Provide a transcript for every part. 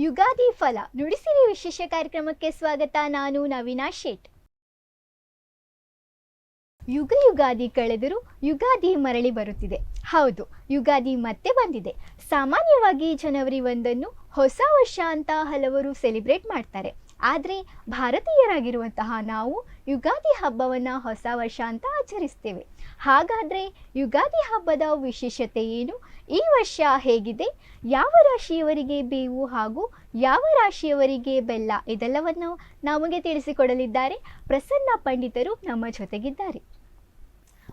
ಯುಗಾದಿ ಫಲ. ನುಡಿಸಿರಿ ವಿಶೇಷ ಕಾರ್ಯಕ್ರಮಕ್ಕೆ ಸ್ವಾಗತ. ನಾನು ನವೀನಾ ಶೇಟ್. ಯುಗ ಯುಗಾದಿ ಕಳೆದರೂ ಯುಗಾದಿ ಮರಳಿ ಬರುತ್ತಿದೆ. ಹೌದು, ಯುಗಾದಿ ಮತ್ತೆ ಬಂದಿದೆ. ಸಾಮಾನ್ಯವಾಗಿ ಜನವರಿ ಒಂದನ್ನು ಹೊಸ ವರ್ಷ ಅಂತ ಹಲವರು ಸೆಲೆಬ್ರೇಟ್ ಮಾಡ್ತಾರೆ. ಆದರೆ ಭಾರತೀಯರಾಗಿರುವಂತಹ ನಾವು ಯುಗಾದಿ ಹಬ್ಬವನ್ನು ಹೊಸ ವರ್ಷ ಅಂತ ಆಚರಿಸ್ತೇವೆ. ಹಾಗಾದರೆ ಯುಗಾದಿ ಹಬ್ಬದ ವಿಶೇಷತೆ ಏನು? ಈ ವರ್ಷ ಹೇಗಿದೆ? ಯಾವ ರಾಶಿಯವರಿಗೆ ಬೇವು ಹಾಗೂ ಯಾವ ರಾಶಿಯವರಿಗೆ ಬೆಲ್ಲ? ಇದೆಲ್ಲವನ್ನು ನಮಗೆ ತಿಳಿಸಿಕೊಡಲಿದ್ದಾರೆ. ಪ್ರಸನ್ನ ಪಂಡಿತರು ನಮ್ಮ ಜೊತೆಗಿದ್ದಾರೆ.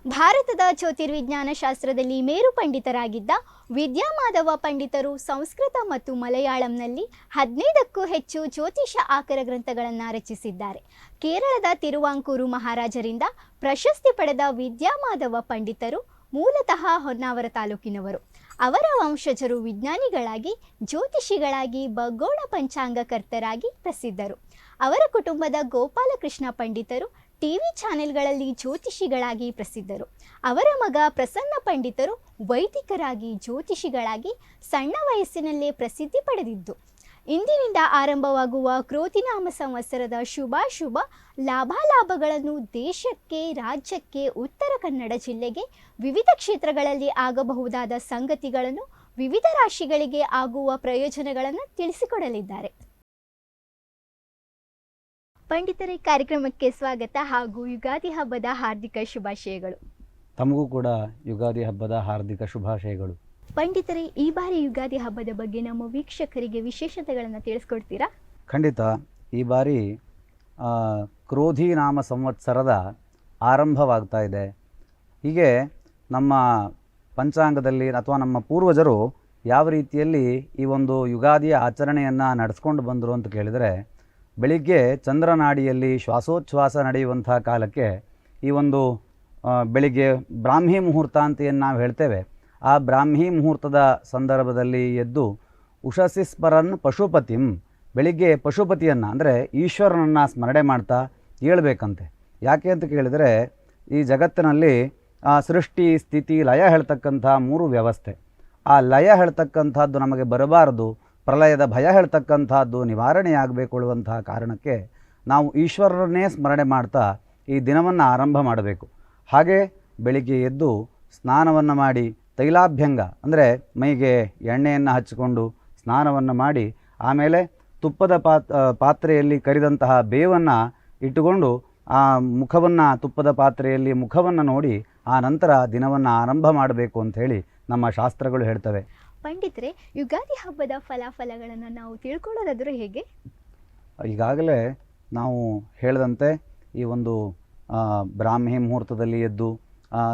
ಭಾರತದ ಜ್ಯೋತಿರ್ವಿಜ್ಞಾನ ಶಾಸ್ತ್ರದಲ್ಲಿ ಮೇರು ಪಂಡಿತರಾಗಿದ್ದ ವಿದ್ಯಾಮಾಧವ ಪಂಡಿತರು ಸಂಸ್ಕೃತ ಮತ್ತು ಮಲಯಾಳಂನಲ್ಲಿ ಹದಿನೈದಕ್ಕೂ ಹೆಚ್ಚು ಜ್ಯೋತಿಷ ಆಕರ ಗ್ರಂಥಗಳನ್ನು ರಚಿಸಿದ್ದಾರೆ. ಕೇರಳದ ತಿರುವಾಂಕೂರು ಮಹಾರಾಜರಿಂದ ಪ್ರಶಸ್ತಿ ಪಡೆದ ವಿದ್ಯಾಮಾಧವ ಪಂಡಿತರು ಮೂಲತಃ ಹೊನ್ನಾವರ ತಾಲೂಕಿನವರು. ಅವರ ವಂಶಜರು ವಿಜ್ಞಾನಿಗಳಾಗಿ, ಜ್ಯೋತಿಷಿಗಳಾಗಿ ಭಗೋಳ ಪಂಚಾಂಗಕರ್ತರಾಗಿ ಪ್ರಸಿದ್ಧರು. ಅವರ ಕುಟುಂಬದ ಗೋಪಾಲಕೃಷ್ಣ ಪಂಡಿತರು, ಟಿವಿ ಚಾನೆಲ್ಗಳಲ್ಲಿ ಜ್ಯೋತಿಷಿಗಳಾಗಿ ಪ್ರಸಿದ್ಧರು. ಅವರ ಮಗ ಪ್ರಸನ್ನ ಪಂಡಿತರು ವೈದಿಕರಾಗಿ ಜ್ಯೋತಿಷಿಗಳಾಗಿ ಸಣ್ಣ ವಯಸ್ಸಿನಲ್ಲೇ ಪ್ರಸಿದ್ಧಿ ಪಡೆದಿದ್ದು. ಇಂದಿನಿಂದ ಆರಂಭವಾಗುವ ಕ್ರೋತಿನಾಮ ಸಂವತ್ಸರದ ಶುಭಾಶುಭ, ಲಾಭಾಲಾಭಗಳನ್ನು ದೇಶಕ್ಕೆ, ರಾಜ್ಯಕ್ಕೆ, ಉತ್ತರ ಕನ್ನಡ ಜಿಲ್ಲೆಗೆ, ವಿವಿಧ ಕ್ಷೇತ್ರಗಳಲ್ಲಿ ಆಗಬಹುದಾದ ಸಂಗತಿಗಳನ್ನು ವಿವಿಧ ರಾಶಿಗಳಿಗೆ ಆಗುವ ಪ್ರಯೋಜನಗಳನ್ನು ತಿಳಿಸಿಕೊಡಲಿದ್ದಾರೆ. ಪಂಡಿತರೇ, ಕಾರ್ಯಕ್ರಮಕ್ಕೆ ಸ್ವಾಗತ ಹಾಗೂ ಯುಗಾದಿ ಹಬ್ಬದ ಹಾರ್ದಿಕ ಶುಭಾಶಯಗಳು. ತಮಗೂ ಕೂಡ ಯುಗಾದಿ ಹಬ್ಬದ ಹಾರ್ದಿಕ ಶುಭಾಶಯಗಳು. ಪಂಡಿತರೇ, ಈ ಬಾರಿ ಯುಗಾದಿ ಹಬ್ಬದ ಬಗ್ಗೆ ನಮ್ಮ ವೀಕ್ಷಕರಿಗೆ ವಿಶೇಷತೆಗಳನ್ನು ತಿಳಿಸ್ಕೊಡ್ತೀರಾ? ಖಂಡಿತ. ಈ ಬಾರಿ ಕ್ರೋಧಿ ನಾಮ ಸಂವತ್ಸರದ ಆರಂಭವಾಗ್ತಾ ಇದೆ. ಹೀಗೆ ನಮ್ಮ ಪಂಚಾಂಗದಲ್ಲಿ ಅಥವಾ ನಮ್ಮ ಪೂರ್ವಜರು ಯಾವ ರೀತಿಯಲ್ಲಿ ಈ ಒಂದು ಯುಗಾದಿಯ ಆಚರಣೆಯನ್ನು ನಡೆಸ್ಕೊಂಡು ಬಂದರು ಅಂತ ಕೇಳಿದರೆ, ಬೆಳಿಗ್ಗೆ ಚಂದ್ರನಾಡಿಯಲ್ಲಿ ಶ್ವಾಸೋಚ್ಛ್ವಾಸ ನಡೆಯುವಂಥ ಕಾಲಕ್ಕೆ ಈ ಒಂದು ಬೆಳಿಗ್ಗೆ ಬ್ರಾಹ್ಮಿ ಮುಹೂರ್ತ ಅಂತ ಏನು ನಾವು ಹೇಳ್ತೇವೆ ಆ ಬ್ರಾಹ್ಮಿ ಮುಹೂರ್ತದ ಸಂದರ್ಭದಲ್ಲಿ ಎದ್ದು ಉಷಸಿಸ್ಪರನ್ ಪಶುಪತಿಂ ಬೆಳಿಗ್ಗೆ ಪಶುಪತಿಯನ್ನು ಅಂದರೆ ಈಶ್ವರನನ್ನು ಸ್ಮರಣೆ ಮಾಡ್ತಾ ಹೇಳ್ಬೇಕಂತೆ. ಯಾಕೆ ಅಂತ ಕೇಳಿದರೆ ಈ ಜಗತ್ತಿನಲ್ಲಿ ಆ, ಸೃಷ್ಟಿ ಸ್ಥಿತಿ ಲಯ ಹೇಳ್ತಕ್ಕಂಥ ಮೂರು ವ್ಯವಸ್ಥೆ. ಆ ಲಯ ಹೇಳ್ತಕ್ಕಂಥದ್ದು ನಮಗೆ ಬರಬಾರದು ಪ್ರಲಯದ ಭಯ ಹೇಳ್ತಕ್ಕಂಥದ್ದು ನಿವಾರಣೆಯಾಗಬೇಕೊಳ್ಳುವಂತಹ ಕಾರಣಕ್ಕೆ ನಾವು ಈಶ್ವರರನ್ನೇ ಸ್ಮರಣೆ ಮಾಡ್ತಾ ಈ ದಿನವನ್ನು ಆರಂಭ ಮಾಡಬೇಕು. ಹಾಗೆ ಬೆಳಿಗ್ಗೆ ಎದ್ದು ಸ್ನಾನವನ್ನು ಮಾಡಿ ತೈಲಾಭ್ಯಂಗ ಅಂದರೆ ಮೈಗೆ ಎಣ್ಣೆಯನ್ನು ಹಚ್ಚಿಕೊಂಡು ಸ್ನಾನವನ್ನು ಮಾಡಿ ಆಮೇಲೆ ತುಪ್ಪದ ಪಾತ್ ಪಾತ್ರೆಯಲ್ಲಿ ಕರಿದಂತಹ ಬೇವನ್ನು ಇಟ್ಟುಕೊಂಡು ಆ ಮುಖವನ್ನು ತುಪ್ಪದ ಪಾತ್ರೆಯಲ್ಲಿ ಮುಖವನ್ನು ನೋಡಿ ಆ ನಂತರ ದಿನವನ್ನು ಆರಂಭ ಮಾಡಬೇಕು ಅಂಥೇಳಿ ನಮ್ಮ ಶಾಸ್ತ್ರಗಳು ಹೇಳ್ತವೆ. ಪಂಡಿತರೆ ಯುಗಾದಿ ಹಬ್ಬದ ಫಲಾಫಲಗಳನ್ನು ನಾವು ತಿಳ್ಕೊಳ್ಳೋದಾದ್ರೆ ಹೇಗೆ? ಈಗಾಗಲೇ ನಾವು ಹೇಳಿದಂತೆ ಈ ಒಂದು ಬ್ರಾಹ್ಮಿ ಮುಹೂರ್ತದಲ್ಲಿ ಎದ್ದು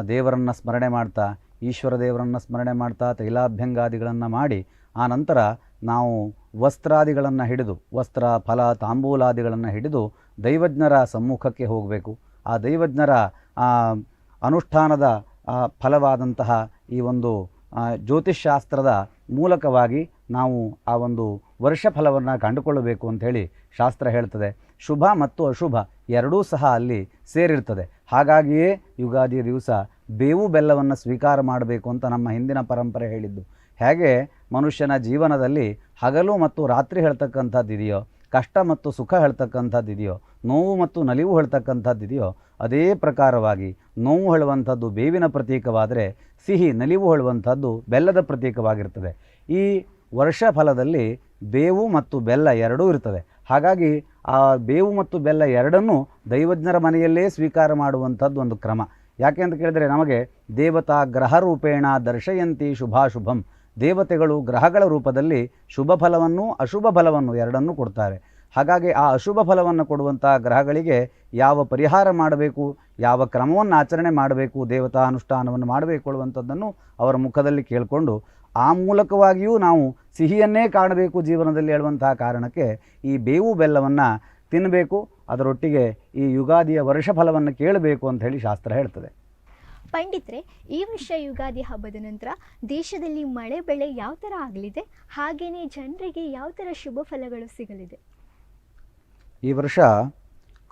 ದೇವರನ್ನು ಸ್ಮರಣೆ ಮಾಡ್ತಾ ಈಶ್ವರ ದೇವರನ್ನು ಸ್ಮರಣೆ ಮಾಡ್ತಾ ತೈಲಾಭ್ಯಂಗಾದಿಗಳನ್ನು ಮಾಡಿ, ಆ ನಂತರ ನಾವು ವಸ್ತ್ರಾದಿಗಳನ್ನು ಹಿಡಿದು, ವಸ್ತ್ರ, ಫಲ, ತಾಂಬೂಲಾದಿಗಳನ್ನು ಹಿಡಿದು ದೈವಜ್ಞರ ಸಮ್ಮುಖಕ್ಕೆ ಹೋಗಬೇಕು. ಆ ದೈವಜ್ಞರ ಅನುಷ್ಠಾನದ ಫಲವಾದಂತಹ ಈ ಒಂದು ಜ್ಯೋತಿಷ್ಶಾಸ್ತ್ರದ ಮೂಲಕವಾಗಿ ನಾವು ಆ ಒಂದು ವರ್ಷ ಫಲವನ್ನು ಕಂಡುಕೊಳ್ಳಬೇಕು ಅಂಥೇಳಿ ಶಾಸ್ತ್ರ ಹೇಳ್ತದೆ. ಶುಭ ಮತ್ತು ಅಶುಭ ಎರಡೂ ಸಹ ಅಲ್ಲಿ ಸೇರಿರ್ತದೆ. ಹಾಗಾಗಿಯೇ ಯುಗಾದಿಯ ದಿವಸ ಬೇವು ಬೆಲ್ಲವನ್ನು ಸ್ವೀಕಾರ ಮಾಡಬೇಕು ಅಂತ ನಮ್ಮ ಹಿಂದಿನ ಪರಂಪರೆ ಹೇಳಿದ್ದು. ಹೇಗೆ? ಮನುಷ್ಯನ ಜೀವನದಲ್ಲಿ ಹಗಲು ಮತ್ತು ರಾತ್ರಿ ಹೇಳ್ತಕ್ಕಂಥದ್ದಿದೆಯೋ ಕಷ್ಟ ಮತ್ತು ಸುಖ ಹೇಳ್ತಕ್ಕಂಥದ್ದಿದೆಯೋ ನೋವು ಮತ್ತು ನಲಿವು ಹೇಳ್ತಕ್ಕಂಥದ್ದಿದೆಯೋ ಅದೇ ಪ್ರಕಾರವಾಗಿ ನೋವು ಹೇಳುವಂಥದ್ದು ಬೇವಿನ ಪ್ರತೀಕವಾದರೆ ಸಿಹಿ ನಲಿವು ಹೇಳುವಂಥದ್ದು ಬೆಲ್ಲದ ಪ್ರತೀಕವಾಗಿರ್ತದೆ. ಈ ವರ್ಷ ಫಲದಲ್ಲಿ ಬೇವು ಮತ್ತು ಬೆಲ್ಲ ಎರಡೂ ಇರ್ತದೆ. ಹಾಗಾಗಿ ಆ ಬೇವು ಮತ್ತು ಬೆಲ್ಲ ಎರಡನ್ನೂ ದೈವಜ್ಞರ ಮನೆಯಲ್ಲೇ ಸ್ವೀಕಾರ ಮಾಡುವಂಥದ್ದು ಒಂದು ಕ್ರಮ. ಯಾಕೆ ಅಂತ ಕೇಳಿದರೆ ನಮಗೆ ದೇವತಾ ಗ್ರಹ ರೂಪೇಣ ದರ್ಶಯಂತಿ ಶುಭಾಶುಭಂ. ದೇವತೆಗಳು ಗ್ರಹಗಳ ರೂಪದಲ್ಲಿ ಶುಭ ಫಲವನ್ನು ಅಶುಭ ಫಲವನ್ನು ಎರಡನ್ನೂ ಕೊಡ್ತಾರೆ. ಹಾಗಾಗಿ ಆ ಅಶುಭ ಫಲವನ್ನು ಕೊಡುವಂಥ ಗ್ರಹಗಳಿಗೆ ಯಾವ ಪರಿಹಾರ ಮಾಡಬೇಕು, ಯಾವ ಕ್ರಮವನ್ನು ಆಚರಣೆ ಮಾಡಬೇಕು, ದೇವತಾ ಅನುಷ್ಠಾನವನ್ನು ಮಾಡಬೇಕು ಅನ್ನುವಂಥದ್ದನ್ನು ಅವರ ಮುಖದಲ್ಲಿ ಕೇಳಿಕೊಂಡು ಆ ಮೂಲಕವಾಗಿಯೂ ನಾವು ಸಿಹಿಯನ್ನೇ ಕಾಣಬೇಕು ಜೀವನದಲ್ಲಿ ಹೇಳುವಂತಹ ಕಾರಣಕ್ಕೆ ಈ ಬೇವು ಬೆಲ್ಲವನ್ನು ತಿನ್ನಬೇಕು ಅದರೊಟ್ಟಿಗೆ ಈ ಯುಗಾದಿಯ ವರ್ಷ ಫಲವನ್ನು ಕೇಳಬೇಕು ಅಂತ ಹೇಳಿ ಶಾಸ್ತ್ರ ಹೇಳ್ತದೆ. ಪಂಡಿತ್ರೆ ಈ ವರ್ಷ ಯುಗಾದಿ ಹಬ್ಬದ ನಂತರ ದೇಶದಲ್ಲಿ ಮಳೆ ಬೆಳೆ ಯಾವ ಥರ ಆಗಲಿದೆ? ಹಾಗೆಯೇ ಜನರಿಗೆ ಯಾವ ಥರ ಶುಭ ಫಲಗಳು ಸಿಗಲಿದೆ? ಈ ವರ್ಷ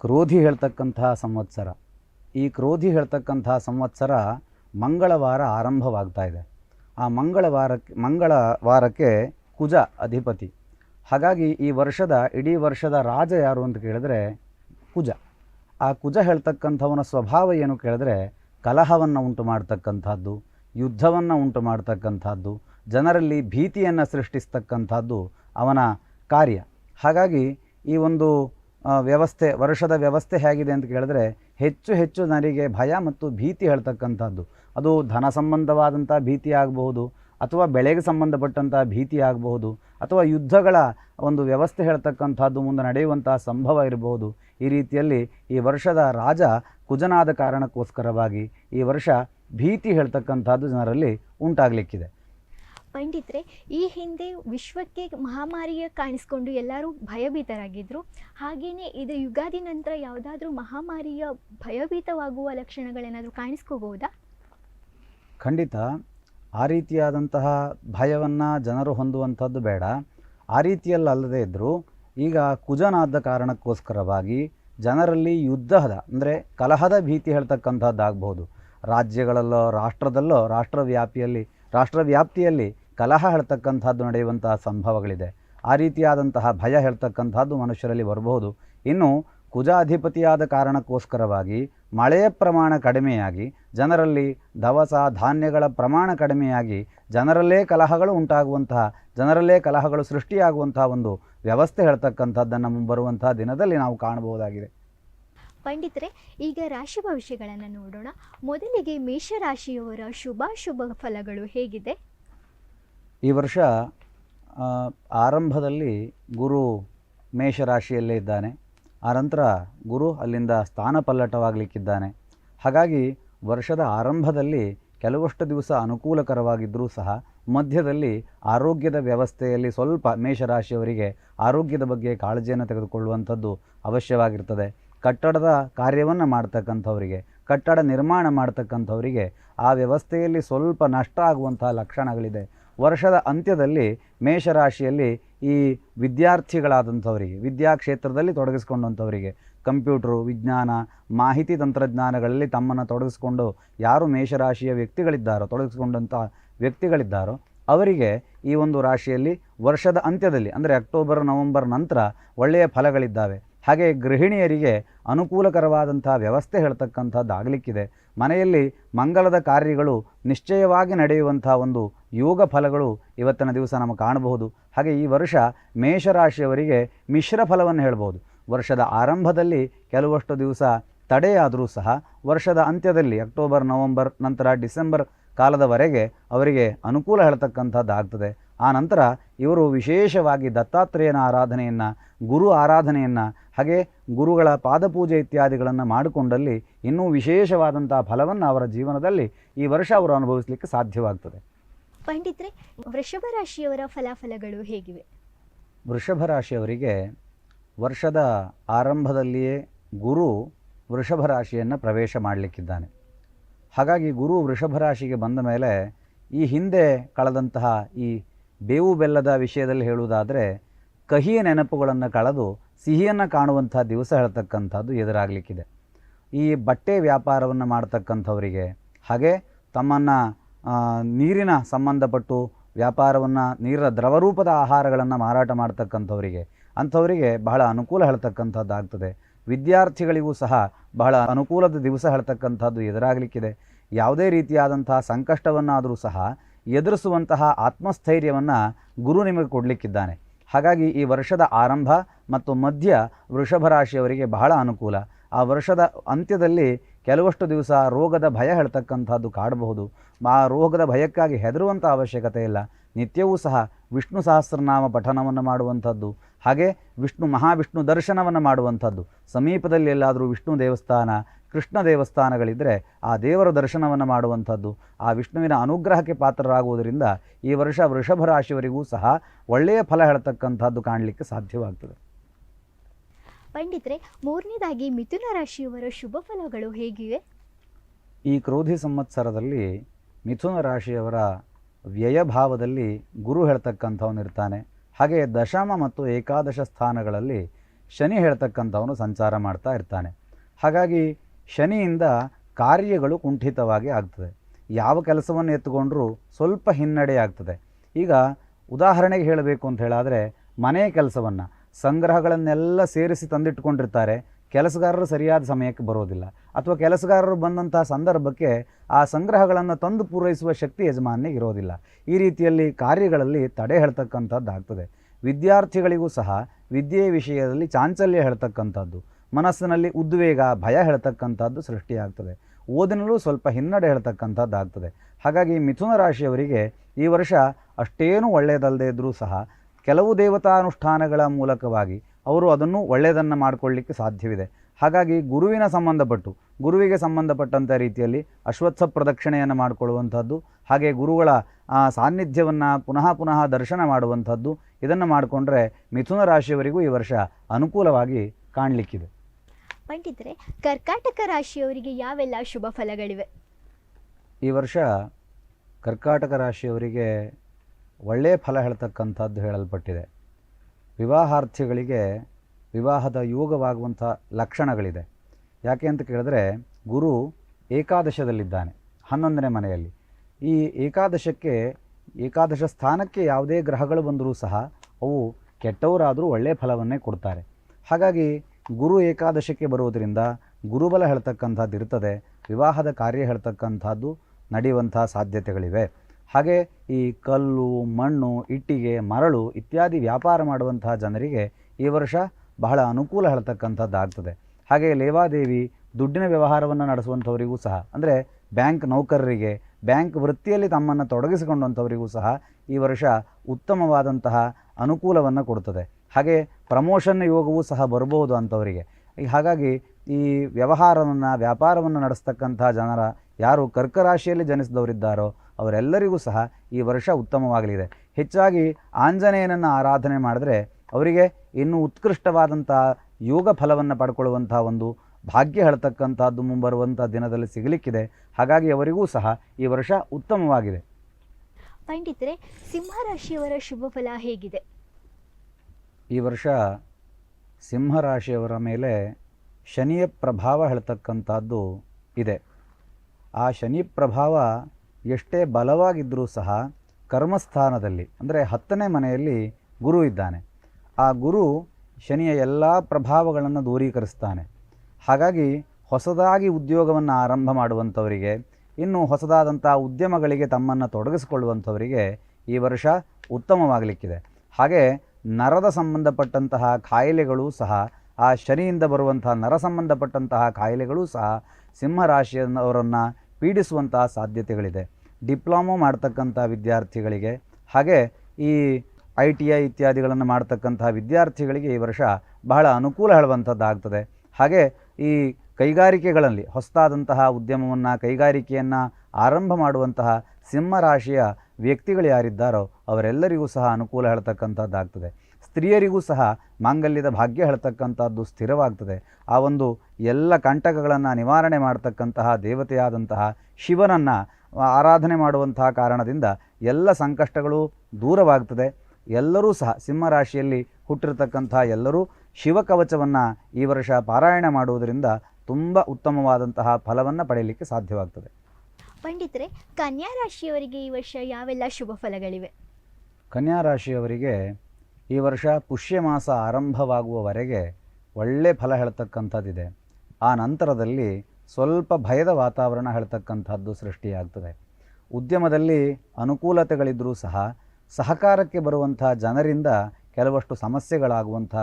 ಕ್ರೋಧಿ ಹೇಳ್ತಕ್ಕಂತಹ ಸಂವತ್ಸರ. ಈ ಕ್ರೋಧಿ ಹೇಳ್ತಕ್ಕಂತಹ ಸಂವತ್ಸರ ಮಂಗಳವಾರ ಆರಂಭವಾಗ್ತಾ ಇದೆ. ಆ ಮಂಗಳವಾರಕ್ಕೆ ಮಂಗಳವಾರಕ್ಕೆ ಕುಜ ಅಧಿಪತಿ. ಹಾಗಾಗಿ ಈ ವರ್ಷದ, ಇಡೀ ವರ್ಷದ ರಾಜ ಯಾರು ಅಂತ ಕೇಳಿದ್ರೆ ಕುಜ. ಆ ಕುಜ ಹೇಳ್ತಕ್ಕಂಥವನ ಸ್ವಭಾವ ಏನು ಕೇಳಿದ್ರೆ ಕಲಹವನ್ನು ಉಂಟು ಮಾಡ್ತಕ್ಕಂಥದ್ದು, ಯುದ್ಧವನ್ನು ಉಂಟು ಮಾಡ್ತಕ್ಕಂಥದ್ದು, ಜನರಲ್ಲಿ ಭೀತಿಯನ್ನು ಸೃಷ್ಟಿಸ್ತಕ್ಕಂಥದ್ದು ಅವನ ಕಾರ್ಯ. ಹಾಗಾಗಿ ಈ ಒಂದು ವ್ಯವಸ್ಥೆ, ವರ್ಷದ ವ್ಯವಸ್ಥೆ ಹೇಗಿದೆ ಅಂತ ಕೇಳಿದ್ರೆ ಹೆಚ್ಚು ಹೆಚ್ಚು ಜನರಿಗೆ ಭಯ ಮತ್ತು ಭೀತಿ ಹೇಳ್ತಕ್ಕಂಥದ್ದು. ಅದು ಧನ ಸಂಬಂಧವಾದಂಥ ಭೀತಿ ಆಗಬಹುದು ಅಥವಾ ಬೆಳೆಗೆ ಸಂಬಂಧಪಟ್ಟಂಥ ಭೀತಿ ಆಗಬಹುದು ಅಥವಾ ಯುದ್ಧಗಳ ಒಂದು ವ್ಯವಸ್ಥೆ ಹೇಳ್ತಕ್ಕಂಥದ್ದು ಮುಂದೆ ನಡೆಯುವಂತಹ ಸಂಭವ ಇರಬಹುದು. ಈ ರೀತಿಯಲ್ಲಿ ಈ ವರ್ಷದ ರಾಜ ಕುಜನಾದ ಕಾರಣಕ್ಕೋಸ್ಕರವಾಗಿ ಈ ವರ್ಷ ಭೀತಿ ಹೇಳ್ತಕ್ಕಂಥದ್ದು ಜನರಲ್ಲಿ ಉಂಟಾಗಲಿಕ್ಕಿದೆ. ಪಂಡಿತ್ರೆ ಈ ಹಿಂದೆ ವಿಶ್ವಕ್ಕೆ ಮಹಾಮಾರಿಯ ಕಾಣಿಸ್ಕೊಂಡು ಎಲ್ಲರೂ ಭಯಭೀತರಾಗಿದ್ದರು ಹಾಗೆಯೇ ಇದು ಯುಗಾದಿ ನಂತರ ಯಾವುದಾದ್ರೂ ಮಹಾಮಾರಿಯ ಭಯಭೀತವಾಗುವ ಲಕ್ಷಣಗಳೇನಾದರೂ ಕಾಣಿಸ್ಕೋಬಹುದಾ? ಖಂಡಿತ. ಆ ರೀತಿಯಾದಂತಹ ಭಯವನ್ನು ಜನರು ಹೊಂದುವಂಥದ್ದು ಬೇಡ. ಆ ರೀತಿಯಲ್ಲಿ ಅಲ್ಲದೇ ಇದ್ದರೂ ಈಗ ಕುಜನಾದ ಕಾರಣಕ್ಕೋಸ್ಕರವಾಗಿ ಜನರಲ್ಲಿ ಯುದ್ಧದ ಅಂದರೆ ಕಲಹದ ಭೀತಿ ಹೇಳ್ತಕ್ಕಂಥದ್ದಾಗ್ಬೋದು. ರಾಜ್ಯಗಳಲ್ಲೋ, ರಾಷ್ಟ್ರದಲ್ಲೋ, ರಾಷ್ಟ್ರವ್ಯಾಪಿಯಲ್ಲಿ, ರಾಷ್ಟ್ರವ್ಯಾಪ್ತಿಯಲ್ಲಿ ಕಲಹ ಹೇಳ್ತಕ್ಕಂಥದ್ದು ನಡೆಯುವಂತಹ ಸಂಭವಗಳಿದೆ. ಆ ರೀತಿಯಾದಂತಹ ಭಯ ಹೇಳ್ತಕ್ಕಂಥದ್ದು ಮನುಷ್ಯರಲ್ಲಿ ಬರಬಹುದು. ಇನ್ನು ಕುಜಾಧಿಪತಿಯಾದ ಕಾರಣಕ್ಕೋಸ್ಕರವಾಗಿ ಮಳೆಯ ಪ್ರಮಾಣ ಕಡಿಮೆಯಾಗಿ ಜನರಲ್ಲಿ ದವಸ ಧಾನ್ಯಗಳ ಪ್ರಮಾಣ ಕಡಿಮೆಯಾಗಿ ಜನರಲ್ಲೇ ಕಲಹಗಳು ಉಂಟಾಗುವಂತಹ ಜನರಲ್ಲೇ ಕಲಹಗಳು ಸೃಷ್ಟಿಯಾಗುವಂತಹ ಒಂದು ವ್ಯವಸ್ಥೆ ಹೇಳ್ತಕ್ಕಂಥದ್ದನ್ನು ಮುಂಬರುವಂತಹ ದಿನದಲ್ಲಿ ನಾವು ಕಾಣಬಹುದಾಗಿದೆ. ಪಂಡಿತರೆ ಈಗ ರಾಶಿ ಭವಿಷ್ಯಗಳನ್ನು ನೋಡೋಣ. ಮೊದಲಿಗೆ ಮೇಷರಾಶಿಯವರ ಶುಭಾಶುಭ ಫಲಗಳು ಹೇಗಿದೆ? ಈ ವರ್ಷ ಆರಂಭದಲ್ಲಿ ಗುರು ಮೇಷರಾಶಿಯಲ್ಲೇ ಇದ್ದಾನೆ. ಆನಂತರ ಗುರು ಅಲ್ಲಿಂದ ಸ್ಥಾನ ಪಲ್ಲಟವಾಗಲಿಕ್ಕಿದ್ದಾನೆ. ಹಾಗಾಗಿ ವರ್ಷದ ಆರಂಭದಲ್ಲಿ ಕೆಲವಷ್ಟು ದಿವಸ ಅನುಕೂಲಕರವಾಗಿದ್ದರೂ ಸಹ ಮಧ್ಯದಲ್ಲಿ ಆರೋಗ್ಯದ ವ್ಯವಸ್ಥೆಯಲ್ಲಿ ಸ್ವಲ್ಪ ಮೇಷರಾಶಿಯವರಿಗೆ ಆರೋಗ್ಯದ ಬಗ್ಗೆ ಕಾಳಜಿಯನ್ನು ತೆಗೆದುಕೊಳ್ಳುವಂಥದ್ದು ಅವಶ್ಯವಾಗಿರ್ತದೆ. ಕಟ್ಟಡದ ಕಾರ್ಯವನ್ನು ಮಾಡ್ತಕ್ಕಂಥವರಿಗೆ, ಕಟ್ಟಡ ನಿರ್ಮಾಣ ಮಾಡ್ತಕ್ಕಂಥವರಿಗೆ ಆ ವ್ಯವಸ್ಥೆಯಲ್ಲಿ ಸ್ವಲ್ಪ ನಷ್ಟ ಆಗುವಂತಹ ಲಕ್ಷಣಗಳಿದೆ. ವರ್ಷದ ಅಂತ್ಯದಲ್ಲಿ ಮೇಷರಾಶಿಯಲ್ಲಿ ಈ ವಿದ್ಯಾರ್ಥಿಗಳಾದಂಥವರಿಗೆ, ವಿದ್ಯಾಕ್ಷೇತ್ರದಲ್ಲಿ ತೊಡಗಿಸ್ಕೊಂಡಂಥವರಿಗೆ, ಕಂಪ್ಯೂಟ್ರು, ವಿಜ್ಞಾನ, ಮಾಹಿತಿ ತಂತ್ರಜ್ಞಾನಗಳಲ್ಲಿ ತಮ್ಮನ್ನು ತೊಡಗಿಸ್ಕೊಂಡು ಯಾರು ಮೇಷರಾಶಿಯ ವ್ಯಕ್ತಿಗಳಿದ್ದಾರೋ, ತೊಡಗಿಸ್ಕೊಂಡಂಥ ವ್ಯಕ್ತಿಗಳಿದ್ದಾರೋ, ಅವರಿಗೆ ಈ ಒಂದು ರಾಶಿಯಲ್ಲಿ ವರ್ಷದ ಅಂತ್ಯದಲ್ಲಿ, ಅಂದರೆ ಅಕ್ಟೋಬರ್, ನವೆಂಬರ್ ನಂತರ ಒಳ್ಳೆಯ ಫಲಗಳಿದ್ದಾವೆ. ಹಾಗೆ ಗೃಹಿಣಿಯರಿಗೆ ಅನುಕೂಲಕರವಾದಂಥ ವ್ಯವಸ್ಥೆ ಹೇಳ್ತಕ್ಕಂಥದ್ದು ಆಗಲಿಕ್ಕಿದೆ. ಮನೆಯಲ್ಲಿ ಮಂಗಲದ ಕಾರ್ಯಗಳು ನಿಶ್ಚಯವಾಗಿ ನಡೆಯುವಂಥ ಒಂದು ಯೋಗ ಫಲಗಳು ಇವತ್ತಿನ ದಿವಸ ನಮಗೆ ಕಾಣಬಹುದು. ಹಾಗೆ ಈ ವರ್ಷ ಮೇಷರಾಶಿಯವರಿಗೆ ಮಿಶ್ರ ಫಲವನ್ನು ಹೇಳ್ಬೋದು. ವರ್ಷದ ಆರಂಭದಲ್ಲಿ ಕೆಲವಷ್ಟು ದಿವಸ ತಡೆಯಾದರೂ ಸಹ ವರ್ಷದ ಅಂತ್ಯದಲ್ಲಿ ಅಕ್ಟೋಬರ್, ನವೆಂಬರ್ ನಂತರ ಡಿಸೆಂಬರ್ ಕಾಲದವರೆಗೆ ಅವರಿಗೆ ಅನುಕೂಲ ಹೇಳ್ತಕ್ಕಂಥದ್ದಾಗ್ತದೆ ಆ ನಂತರ ಇವರು ವಿಶೇಷವಾಗಿ ದತ್ತಾತ್ರೇಯನ ಆರಾಧನೆಯನ್ನು, ಗುರು ಆರಾಧನೆಯನ್ನು, ಹಾಗೆ ಗುರುಗಳ ಪಾದಪೂಜೆ ಇತ್ಯಾದಿಗಳನ್ನು ಮಾಡಿಕೊಂಡಲ್ಲಿ ಇನ್ನೂ ವಿಶೇಷವಾದಂಥ ಫಲವನ್ನು ಅವರ ಜೀವನದಲ್ಲಿ ಈ ವರ್ಷ ಅವರು ಅನುಭವಿಸಲಿಕ್ಕೆ ಸಾಧ್ಯವಾಗ್ತದೆ. ಪಂಡಿತ್ರೆ ವೃಷಭ ರಾಶಿಯವರ ಫಲಾಫಲಗಳು ಹೇಗಿವೆ? ವೃಷಭ ರಾಶಿಯವರಿಗೆ ವರ್ಷದ ಆರಂಭದಲ್ಲಿಯೇ ಗುರು ವೃಷಭ ರಾಶಿಯನ್ನು ಪ್ರವೇಶ ಮಾಡಲಿಕ್ಕಿದ್ದಾನೆ. ಹಾಗಾಗಿ ಗುರು ವೃಷಭ ರಾಶಿಗೆ ಬಂದ ಮೇಲೆ ಈ ಹಿಂದೆ ಕಳೆದಂತಹ ಈ ಬೇವು ಬೆಲ್ಲದ ವಿಷಯದಲ್ಲಿ ಹೇಳುವುದಾದರೆ ಕಹಿಯ ನೆನಪುಗಳನ್ನು ಕಳೆದು ಸಿಹಿಯನ್ನು ಕಾಣುವಂತಹ ದಿವಸ ಹೇಳ್ತಕ್ಕಂಥದ್ದು ಎದುರಾಗಲಿಕ್ಕಿದೆ. ಈ ಬಟ್ಟೆ ವ್ಯಾಪಾರವನ್ನು ಮಾಡ್ತಕ್ಕಂಥವರಿಗೆ ಹಾಗೆ ತಮ್ಮನ್ನು ನೀರಿನ ಸಂಬಂಧಪಟ್ಟು ವ್ಯಾಪಾರವನ್ನು, ನೀರಿನ ದ್ರವರೂಪದ ಆಹಾರಗಳನ್ನು ಮಾರಾಟ ಮಾಡ್ತಕ್ಕಂಥವರಿಗೆ, ಅಂಥವರಿಗೆ ಬಹಳ ಅನುಕೂಲ ಹೇಳ್ತಕ್ಕಂಥದ್ದು ಆಗ್ತದೆ ವಿದ್ಯಾರ್ಥಿಗಳಿಗೂ ಸಹ ಬಹಳ ಅನುಕೂಲದ ದಿವಸ ಹೇಳ್ತಕ್ಕಂಥದ್ದು ಎದುರಾಗಲಿಕ್ಕಿದೆ. ಯಾವುದೇ ರೀತಿಯಾದಂತಹ ಸಂಕಷ್ಟವನ್ನಾದರೂ ಸಹ ಎದುರಿಸುವಂತಹ ಆತ್ಮಸ್ಥೈರ್ಯವನ್ನು ಗುರು ನಿಮಗೆ ಕೊಡಲಿಕ್ಕಿದ್ದಾನೆ. ಹಾಗಾಗಿ ಈ ವರ್ಷದ ಆರಂಭ ಮತ್ತು ಮಧ್ಯ ವೃಷಭ ರಾಶಿಯವರಿಗೆ ಬಹಳ ಅನುಕೂಲ. ಆ ವರ್ಷದ ಅಂತ್ಯದಲ್ಲಿ ಕೆಲವಷ್ಟು ದಿವಸ ರೋಗದ ಭಯ ಹೇಳ್ತಕ್ಕಂಥದ್ದು ಕಾಡಬಹುದು. ಆ ರೋಗದ ಭಯಕ್ಕಾಗಿ ಹೆದರುವಂಥ ಅವಶ್ಯಕತೆ ಇಲ್ಲ. ನಿತ್ಯವೂ ಸಹ ವಿಷ್ಣು ಸಹಸ್ರನಾಮ ಪಠನವನ್ನು ಮಾಡುವಂಥದ್ದು, ಹಾಗೆ ವಿಷ್ಣು ಮಹಾವಿಷ್ಣು ದರ್ಶನವನ್ನು ಮಾಡುವಂಥದ್ದು. ಸಮೀಪದಲ್ಲಿ ಎಲ್ಲಾದರೂ ವಿಷ್ಣು ದೇವಸ್ಥಾನ, ಕೃಷ್ಣ ದೇವಸ್ಥಾನಗಳಿದ್ದರೆ ಆ ದೇವರ ದರ್ಶನವನ್ನು ಮಾಡುವಂಥದ್ದು. ಆ ವಿಷ್ಣುವಿನ ಅನುಗ್ರಹಕ್ಕೆ ಪಾತ್ರರಾಗುವುದರಿಂದ ಈ ವರ್ಷ ವೃಷಭ ರಾಶಿಯವರಿಗೂ ಸಹ ಒಳ್ಳೆಯ ಫಲ ಹೇಳ್ತಕ್ಕಂಥದ್ದು ಕಾಣಲಿಕ್ಕೆ ಸಾಧ್ಯವಾಗ್ತದೆ. ಪಂಡಿತ್ರೆ, ಮೂರನೇದಾಗಿ ಮಿಥುನ ರಾಶಿಯವರ ಶುಭ ಫಲಗಳು ಹೇಗಿವೆ? ಈ ಕ್ರೋಧಿ ಸಂವತ್ಸರದಲ್ಲಿ ಮಿಥುನ ರಾಶಿಯವರ ವ್ಯಯಭಾವದಲ್ಲಿ ಗುರು ಹೇಳ್ತಕ್ಕಂಥವನಿರ್ತಾನೆ ಹಾಗೆ ದಶಮ ಮತ್ತು ಏಕಾದಶ ಸ್ಥಾನಗಳಲ್ಲಿ ಶನಿ ಹೇಳ್ತಕ್ಕಂಥವನು ಸಂಚಾರ ಮಾಡ್ತಾ ಇರ್ತಾನೆ. ಹಾಗಾಗಿ ಶನಿಯಿಂದ ಕಾರ್ಯಗಳು ಕುಂಠಿತವಾಗಿ ಆಗ್ತದೆ. ಯಾವ ಕೆಲಸವನ್ನು ಎತ್ತುಕೊಂಡ್ರೂ ಸ್ವಲ್ಪ ಹಿನ್ನಡೆ ಆಗ್ತದೆ. ಈಗ ಉದಾಹರಣೆಗೆ ಹೇಳಬೇಕು ಅಂತ ಹೇಳಾದರೆ ಮನೆಯ ಕೆಲಸವನ್ನು. ಸಂಗ್ರಹಗಳನ್ನೆಲ್ಲ ಸೇರಿಸಿ ತಂದಿಟ್ಟುಕೊಂಡಿರ್ತಾರೆ. ಕೆಲಸಗಾರರು ಸರಿಯಾದ ಸಮಯಕ್ಕೆ ಬರೋದಿಲ್ಲ. ಅಥವಾ ಕೆಲಸಗಾರರು ಬಂದಂಥ ಸಂದರ್ಭಕ್ಕೆ ಆ ಸಂಗ್ರಹಗಳನ್ನು ತಂದು ಪೂರೈಸುವ ಶಕ್ತಿ ಯಜಮಾನಿಗೆ ಇರೋದಿಲ್ಲ. ಈ ರೀತಿಯಲ್ಲಿ ಕಾರ್ಯಗಳಲ್ಲಿ ತಡೆ ಹೇಳ್ತಕ್ಕಂಥದ್ದಾಗ್ತದೆ. ವಿದ್ಯಾರ್ಥಿಗಳಿಗೂ ಸಹ ವಿದ್ಯೆಯ ವಿಷಯದಲ್ಲಿ ಚಾಂಚಲ್ಯ ಹೇಳ್ತಕ್ಕಂಥದ್ದು. ಮನಸ್ಸಿನಲ್ಲಿ ಉದ್ವೇಗ, ಭಯ ಹೇಳ್ತಕ್ಕಂಥದ್ದು ಸೃಷ್ಟಿಯಾಗ್ತದೆ. ಓದಿನಲ್ಲೂ ಸ್ವಲ್ಪ ಹಿನ್ನಡೆ ಹೇಳ್ತಕ್ಕಂಥದ್ದಾಗ್ತದೆ. ಹಾಗಾಗಿ ಮಿಥುನ ರಾಶಿಯವರಿಗೆ ಈ ವರ್ಷ ಅಷ್ಟೇನೂ ಒಳ್ಳೆಯದಲ್ಲದೆ ಇದ್ದರೂ ಸಹ ಕೆಲವು ದೇವತಾನುಷ್ಠಾನಗಳ ಮೂಲಕವಾಗಿ ಅವರು ಅದನ್ನು ಒಳ್ಳೆಯದನ್ನು ಮಾಡಿಕೊಳ್ಳಿಕ್ಕೆ ಸಾಧ್ಯವಿದೆ. ಹಾಗಾಗಿ ಗುರುವಿನ ಸಂಬಂಧಪಟ್ಟು ಗುರುವಿಗೆ ಸಂಬಂಧಪಟ್ಟಂಥ ರೀತಿಯಲ್ಲಿ ಅಶ್ವತ್ಥ ಪ್ರದಕ್ಷಿಣೆಯನ್ನು ಮಾಡಿಕೊಳ್ಳುವಂಥದ್ದು ಹಾಗೆ ಗುರುಗಳ ಸಾನ್ನಿಧ್ಯವನ್ನು ಪುನಃ ಪುನಃ ದರ್ಶನ ಮಾಡುವಂಥದ್ದು ಇದನ್ನು ಮಾಡಿಕೊಂಡ್ರೆ ಮಿಥುನ ರಾಶಿಯವರಿಗೂ ಈ ವರ್ಷ ಅನುಕೂಲವಾಗಿ ಕಾಣಲಿಕ್ಕಿದೆ. ಪಂಡಿತರೆ ಕರ್ಕಾಟಕ ರಾಶಿಯವರಿಗೆ ಯಾವೆಲ್ಲ ಶುಭ ಫಲಗಳಿವೆ? ಈ ವರ್ಷ ಕರ್ಕಾಟಕ ರಾಶಿಯವರಿಗೆ ಒಳ್ಳೆಯ ಫಲ ಹೇಳ್ತಕ್ಕಂಥದ್ದು ಹೇಳಲ್ಪಟ್ಟಿದೆ. ವಿವಾಹಾರ್ಥಿಗಳಿಗೆ ವಿವಾಹದ ಯೋಗವಾಗುವಂಥ ಲಕ್ಷಣಗಳಿದೆ. ಯಾಕೆ ಅಂತ ಕೇಳಿದ್ರೆ, ಗುರು ಏಕಾದಶದಲ್ಲಿದ್ದಾನೆ, ಹನ್ನೊಂದನೇ ಮನೆಯಲ್ಲಿ. ಈ ಏಕಾದಶಕ್ಕೆ, ಏಕಾದಶ ಸ್ಥಾನಕ್ಕೆ ಯಾವುದೇ ಗ್ರಹಗಳು ಬಂದರೂ ಸಹ ಅವು ಕೆಟ್ಟವರಾದರೂ ಒಳ್ಳೆಯ ಫಲವನ್ನೇ ಕೊಡ್ತಾರೆ. ಹಾಗಾಗಿ ಗುರು ಏಕಾದಶಕ್ಕೆ ಬರುವುದರಿಂದ ಗುರುಬಲ ಹೇಳ್ತಕ್ಕಂಥದ್ದು ಇರ್ತದೆ ವಿವಾಹದ ಕಾರ್ಯ ಹೇಳ್ತಕ್ಕಂಥದ್ದು ನಡೆಯುವಂಥ ಸಾಧ್ಯತೆಗಳಿವೆ. ಹಾಗೆ ಈ ಕಲ್ಲು, ಮಣ್ಣು, ಇಟ್ಟಿಗೆ, ಮರಳು ಇತ್ಯಾದಿ ವ್ಯಾಪಾರ ಮಾಡುವಂತಹ ಜನರಿಗೆ ಈ ವರ್ಷ ಬಹಳ ಅನುಕೂಲ ಹೇಳ್ತಕ್ಕಂಥದ್ದಾಗ್ತದೆ. ಹಾಗೆ ಲೇವಾದೇವಿ ದುಡ್ಡಿನ ವ್ಯವಹಾರವನ್ನು ನಡೆಸುವಂಥವರಿಗೂ ಸಹ, ಅಂದರೆ ಬ್ಯಾಂಕ್ ನೌಕರರಿಗೆ, ಬ್ಯಾಂಕ್ ವೃತ್ತಿಯಲ್ಲಿ ತಮ್ಮನ್ನು ತೊಡಗಿಸಿಕೊಂಡಂಥವರಿಗೂ ಸಹ ಈ ವರ್ಷ ಉತ್ತಮವಾದಂತಹ ಅನುಕೂಲವನ್ನು ಕೊಡುತ್ತದೆ ಹಾಗೆ ಪ್ರಮೋಷನ್ ಯೋಗವೂ ಸಹ ಬರಬಹುದು ಅಂಥವರಿಗೆ ಹಾಗಾಗಿ ಈ ವ್ಯವಹಾರವನ್ನು ವ್ಯಾಪಾರವನ್ನು ನಡೆಸ್ತಕ್ಕಂಥ ಜನರ ಯಾರು ಕರ್ಕ ರಾಶಿಯಲ್ಲಿ ಜನಿಸಿದವರಿದ್ದಾರೋ ಅವರೆಲ್ಲರಿಗೂ ಸಹ ಈ ವರ್ಷ ಉತ್ತಮವಾಗಲಿದೆ. ಹೆಚ್ಚಾಗಿ ಆಂಜನೇಯನನ್ನು ಆರಾಧನೆ ಮಾಡಿದ್ರೆ ಅವರಿಗೆ ಇನ್ನೂ ಉತ್ಕೃಷ್ಟವಾದಂಥ ಯೋಗ ಫಲವನ್ನು ಪಡ್ಕೊಳ್ಳುವಂಥ ಒಂದು ಭಾಗ್ಯ ಹೇಳ್ತಕ್ಕಂಥದ್ದು ಮುಂಬರುವಂಥ ದಿನದಲ್ಲಿ ಸಿಗಲಿಕ್ಕಿದೆ. ಹಾಗಾಗಿ ಅವರಿಗೂ ಸಹ ಈ ವರ್ಷ ಉತ್ತಮವಾಗಿದೆ. ಪಂಡಿತರೆ ಸಿಂಹ ರಾಶಿಯವರ ಶುಭ ಫಲ ಹೇಗಿದೆ? ಈ ವರ್ಷ ಸಿಂಹರಾಶಿಯವರ ಮೇಲೆ ಶನಿಯ ಪ್ರಭಾವ ಹೇಳ್ತಕ್ಕಂಥದ್ದು ಇದೆ. ಆ ಶನಿ ಪ್ರಭಾವ ಎಷ್ಟೇ ಬಲವಾಗಿದ್ದರೂ ಸಹ ಕರ್ಮಸ್ಥಾನದಲ್ಲಿ, ಅಂದರೆ ಹತ್ತನೇ ಮನೆಯಲ್ಲಿ ಗುರು ಇದ್ದಾನೆ. ಆ ಗುರು ಶನಿಯ ಎಲ್ಲ ಪ್ರಭಾವಗಳನ್ನು ದೂರೀಕರಿಸ್ತಾನೆ. ಹಾಗಾಗಿ ಹೊಸದಾಗಿ ಉದ್ಯೋಗವನ್ನು ಆರಂಭ ಮಾಡುವಂಥವರಿಗೆ, ಇನ್ನು ಹೊಸದಾದಂಥ ಉದ್ಯಮಗಳಿಗೆ ತಮ್ಮನ್ನು ತೊಡಗಿಸಿಕೊಳ್ಳುವಂಥವರಿಗೆ ಈ ವರ್ಷ ಉತ್ತಮವಾಗಲಿಕ್ಕಿದೆ. ಹಾಗೆ ನರದ ಸಂಬಂಧಪಟ್ಟಂತಹ ಕಾಯಿಲೆಗಳು ಸಹ, ಆ ಶನಿಯಿಂದ ಬರುವಂತಹ ನರ ಸಂಬಂಧಪಟ್ಟಂತಹ ಕಾಯಿಲೆಗಳು ಸಹ ಸಿಂಹರಾಶಿಯವರನ್ನು ಪೀಡಿಸುವಂತಹ ಸಾಧ್ಯತೆಗಳಿದೆ. ಡಿಪ್ಲೊಮೊ ಮಾಡ್ತಕ್ಕಂಥ ವಿದ್ಯಾರ್ಥಿಗಳಿಗೆ, ಹಾಗೆ ಈ ಐ ಟಿ ಐ ಇತ್ಯಾದಿಗಳನ್ನು ಮಾಡ್ತಕ್ಕಂತಹ ವಿದ್ಯಾರ್ಥಿಗಳಿಗೆ ಈ ವರ್ಷ ಬಹಳ ಅನುಕೂಲ ಹೇಳುವಂಥದ್ದಾಗ್ತದೆ. ಹಾಗೆ ಈ ಕೈಗಾರಿಕೆಗಳಲ್ಲಿ ಹೊಸದಾದಂತಹ ಉದ್ಯಮವನ್ನು, ಕೈಗಾರಿಕೆಯನ್ನು ಆರಂಭ ಮಾಡುವಂತಹ ಸಿಂಹರಾಶಿಯ ವ್ಯಕ್ತಿಗಳು ಯಾರಿದ್ದಾರೋ ಅವರೆಲ್ಲರಿಗೂ ಸಹ ಅನುಕೂಲ ಹೇಳ್ತಕ್ಕಂಥದ್ದಾಗ್ತದೆ ಸ್ತ್ರೀಯರಿಗೂ ಸಹ ಮಾಂಗಲ್ಯದ ಭಾಗ್ಯ ಹೇಳ್ತಕ್ಕಂಥದ್ದು ಸ್ಥಿರವಾಗ್ತದೆ. ಆ ಒಂದು ಎಲ್ಲ ಕಂಟಕಗಳನ್ನು ನಿವಾರಣೆ ಮಾಡ್ತಕ್ಕಂತಹ ದೇವತೆಯಾದಂತಹ ಶಿವನನ್ನು ಆರಾಧನೆ ಮಾಡುವಂತಹ ಕಾರಣದಿಂದ ಎಲ್ಲ ಸಂಕಷ್ಟಗಳು ದೂರವಾಗ್ತದೆ. ಎಲ್ಲರೂ ಸಹ ಸಿಂಹರಾಶಿಯಲ್ಲಿ ಹುಟ್ಟಿರ್ತಕ್ಕಂಥ ಎಲ್ಲರೂ ಶಿವಕವಚವನ್ನು ಈ ವರ್ಷ ಪಾರಾಯಣ ಮಾಡುವುದರಿಂದ ತುಂಬ ಉತ್ತಮವಾದಂತಹ ಫಲವನ್ನು ಪಡೆಯಲಿಕ್ಕೆ ಸಾಧ್ಯವಾಗ್ತದೆ. ಪಂಡಿತರೆ, ಕನ್ಯಾ ರಾಶಿಯವರಿಗೆ ಈ ವರ್ಷ ಯಾವೆಲ್ಲ ಶುಭ ಫಲಗಳಿವೆ? ಕನ್ಯಾ ರಾಶಿಯವರಿಗೆ ಈ ವರ್ಷ ಪುಷ್ಯ ಮಾಸ ಆರಂಭವಾಗುವವರೆಗೆ ಒಳ್ಳೆ ಫಲ ಹೇಳ್ತಕ್ಕಂಥದ್ದಿದೆ. ಆ ನಂತರದಲ್ಲಿ ಸ್ವಲ್ಪ ಭಯದ ವಾತಾವರಣ ಹೇಳ್ತಕ್ಕಂಥದ್ದು ಸೃಷ್ಟಿಯಾಗ್ತದೆ. ಉದ್ಯಮದಲ್ಲಿ ಅನುಕೂಲತೆಗಳಿದ್ದರೂ ಸಹ ಸಹಕಾರಕ್ಕೆ ಬರುವಂಥ ಜನರಿಂದ ಕೆಲವಷ್ಟು ಸಮಸ್ಯೆಗಳಾಗುವಂಥ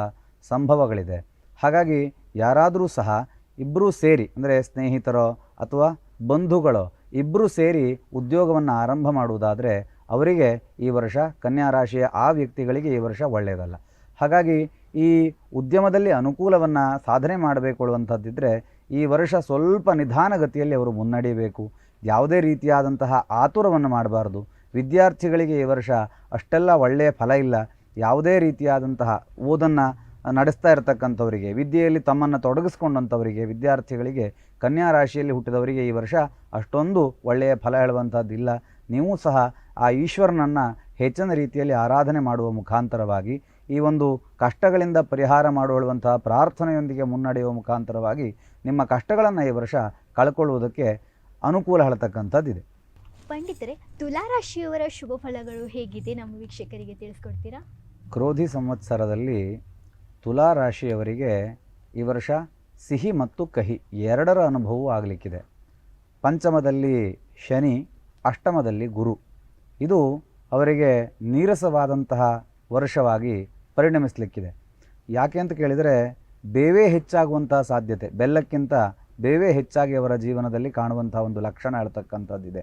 ಸಂಭವಗಳಿದೆ. ಹಾಗಾಗಿ ಯಾರಾದರೂ ಸಹ ಇಬ್ಬರೂ ಸೇರಿ, ಅಂದರೆ ಸ್ನೇಹಿತರೋ ಅಥವಾ ಬಂಧುಗಳೋ ಇಬ್ಬರೂ ಸೇರಿ ಉದ್ಯೋಗವನ್ನು ಆರಂಭ ಮಾಡುವುದಾದರೆ ಅವರಿಗೆ ಈ ವರ್ಷ ಕನ್ಯಾ ರಾಶಿಯ ಆ ವ್ಯಕ್ತಿಗಳಿಗೆ ಈ ವರ್ಷ ಒಳ್ಳೆಯದಲ್ಲ. ಹಾಗಾಗಿ ಈ ಉದ್ಯಮದಲ್ಲಿ ಅನುಕೂಲವನ್ನು ಸಾಧನೆ ಮಾಡಬೇಕೊಳ್ಳುವಂಥದ್ದಿದ್ದರೆ ಈ ವರ್ಷ ಸ್ವಲ್ಪ ನಿಧಾನಗತಿಯಲ್ಲಿ ಅವರು ಮುನ್ನಡೆಯಬೇಕು. ಯಾವುದೇ ರೀತಿಯಾದಂತಹ ಆತುರವನ್ನು ಮಾಡಬಾರ್ದು. ವಿದ್ಯಾರ್ಥಿಗಳಿಗೆ ಈ ವರ್ಷ ಅಷ್ಟೆಲ್ಲ ಒಳ್ಳೆಯ ಫಲ ಇಲ್ಲ. ಯಾವುದೇ ರೀತಿಯಾದಂತಹ ಓದನ್ನು ನಡೆಸ್ತಾ ಇರತಕ್ಕಂಥವರಿಗೆ, ವಿದ್ಯೆಯಲ್ಲಿ ತಮ್ಮನ್ನು ತೊಡಗಿಸ್ಕೊಂಡಂಥವರಿಗೆ, ವಿದ್ಯಾರ್ಥಿಗಳಿಗೆ, ಕನ್ಯಾ ರಾಶಿಯಲ್ಲಿ ಹುಟ್ಟಿದವರಿಗೆ ಈ ವರ್ಷ ಅಷ್ಟೊಂದು ಒಳ್ಳೆಯ ಫಲ ಹೇಳುವಂಥದ್ದಿಲ್ಲ. ನೀವು ಸಹ ಆ ಈಶ್ವರನನ್ನು ಹೆಚ್ಚಿನ ರೀತಿಯಲ್ಲಿ ಆರಾಧನೆ ಮಾಡುವ ಮುಖಾಂತರವಾಗಿ ಈ ಒಂದು ಕಷ್ಟಗಳಿಂದ ಪರಿಹಾರ ಮಾಡುವಂತಹ ಪ್ರಾರ್ಥನೆಯೊಂದಿಗೆ ಮುನ್ನಡೆಯುವ ಮುಖಾಂತರವಾಗಿ ನಿಮ್ಮ ಕಷ್ಟಗಳನ್ನು ಈ ವರ್ಷ ಕಳ್ಕೊಳ್ಳುವುದಕ್ಕೆ ಅನುಕೂಲ ಹೇಳ್ತಕ್ಕಂಥದ್ದಿದೆ ಪಂಡಿತರೆ ತುಲಾರಾಶಿಯವರ ಶುಭ ಫಲಗಳು ಹೇಗಿದೆ ನಮ್ಮ ವೀಕ್ಷಕರಿಗೆ ತಿಳಿಸ್ಕೊಡ್ತೀರಾ? ಕ್ರೋಧಿ ಸಂವತ್ಸರದಲ್ಲಿ ತುಲಾ ರಾಶಿಯವರಿಗೆ ಈ ವರ್ಷ ಸಿಹಿ ಮತ್ತು ಕಹಿ ಎರಡರ ಅನುಭವವೂ ಆಗಲಿಕ್ಕಿದೆ. ಪಂಚಮದಲ್ಲಿ ಶನಿ ಅಷ್ಟಮದಲ್ಲಿ ಗುರು. ಇದು ಅವರಿಗೆ ನೀರಸವಾದಂತಹ ವರ್ಷವಾಗಿ ಪರಿಣಮಿಸಲಿಕ್ಕಿದೆ. ಯಾಕೆ ಅಂತ ಕೇಳಿದರೆ, ಬೇವೇ ಹೆಚ್ಚಾಗುವಂತಹ ಸಾಧ್ಯತೆ, ಬೆಲ್ಲಕ್ಕಿಂತ ಬೇವೇ ಹೆಚ್ಚಾಗಿ ಅವರ ಜೀವನದಲ್ಲಿ ಕಾಣುವಂತಹ ಒಂದು ಲಕ್ಷಣ ಹೇಳ್ತಕ್ಕಂಥದ್ದಿದೆ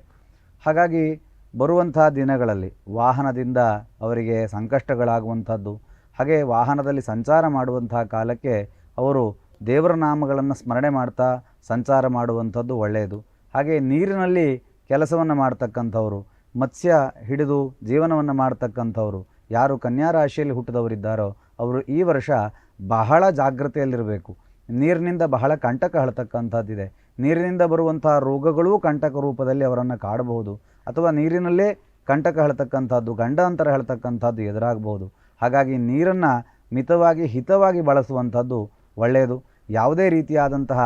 ಹಾಗಾಗಿ ಬರುವಂತಹ ದಿನಗಳಲ್ಲಿ ವಾಹನದಿಂದ ಅವರಿಗೆ ಸಂಕಷ್ಟಗಳಾಗುವಂಥದ್ದು, ಹಾಗೆ ವಾಹನದಲ್ಲಿ ಸಂಚಾರ ಮಾಡುವಂತಹ ಕಾಲಕ್ಕೆ ಅವರು ದೇವರ ನಾಮಗಳನ್ನು ಸ್ಮರಣೆ ಮಾಡ್ತಾ ಸಂಚಾರ ಮಾಡುವಂಥದ್ದು ಒಳ್ಳೆಯದು. ಹಾಗೆ ನೀರಿನಲ್ಲಿ ಕೆಲಸವನ್ನು ಮಾಡ್ತಕ್ಕಂಥವ್ರು ಮತ್ಸ್ಯ ಹಿಡಿದು ಜೀವನವನ್ನು ಮಾಡ್ತಕ್ಕಂಥವ್ರು, ಯಾರು ಕನ್ಯಾ ರಾಶಿಯಲ್ಲಿ ಹುಟ್ಟಿದವರಿದ್ದಾರೋ, ಅವರು ಈ ವರ್ಷ ಬಹಳ ಜಾಗ್ರತೆಯಲ್ಲಿರಬೇಕು. ನೀರಿನಿಂದ ಬಹಳ ಕಂಟಕ ಹಳತಕ್ಕಂಥದ್ದಿದೆ ನೀರಿನಿಂದ ಬರುವಂತಹ ರೋಗಗಳೂ ಕಂಟಕ ರೂಪದಲ್ಲಿ ಅವರನ್ನು ಕಾಡಬಹುದು. ಅಥವಾ ನೀರಿನಲ್ಲೇ ಕಂಟಕ ಹೇಳ್ತಕ್ಕಂಥದ್ದು ಗಂಡಾಂತರ ಹೇಳ್ತಕ್ಕಂಥದ್ದು ಎದುರಾಗಬಹುದು. ಹಾಗಾಗಿ ನೀರನ್ನು ಮಿತವಾಗಿ, ಹಿತವಾಗಿ ಬಳಸುವಂಥದ್ದು ಒಳ್ಳೆಯದು ಯಾವುದೇ ರೀತಿಯಾದಂತಹ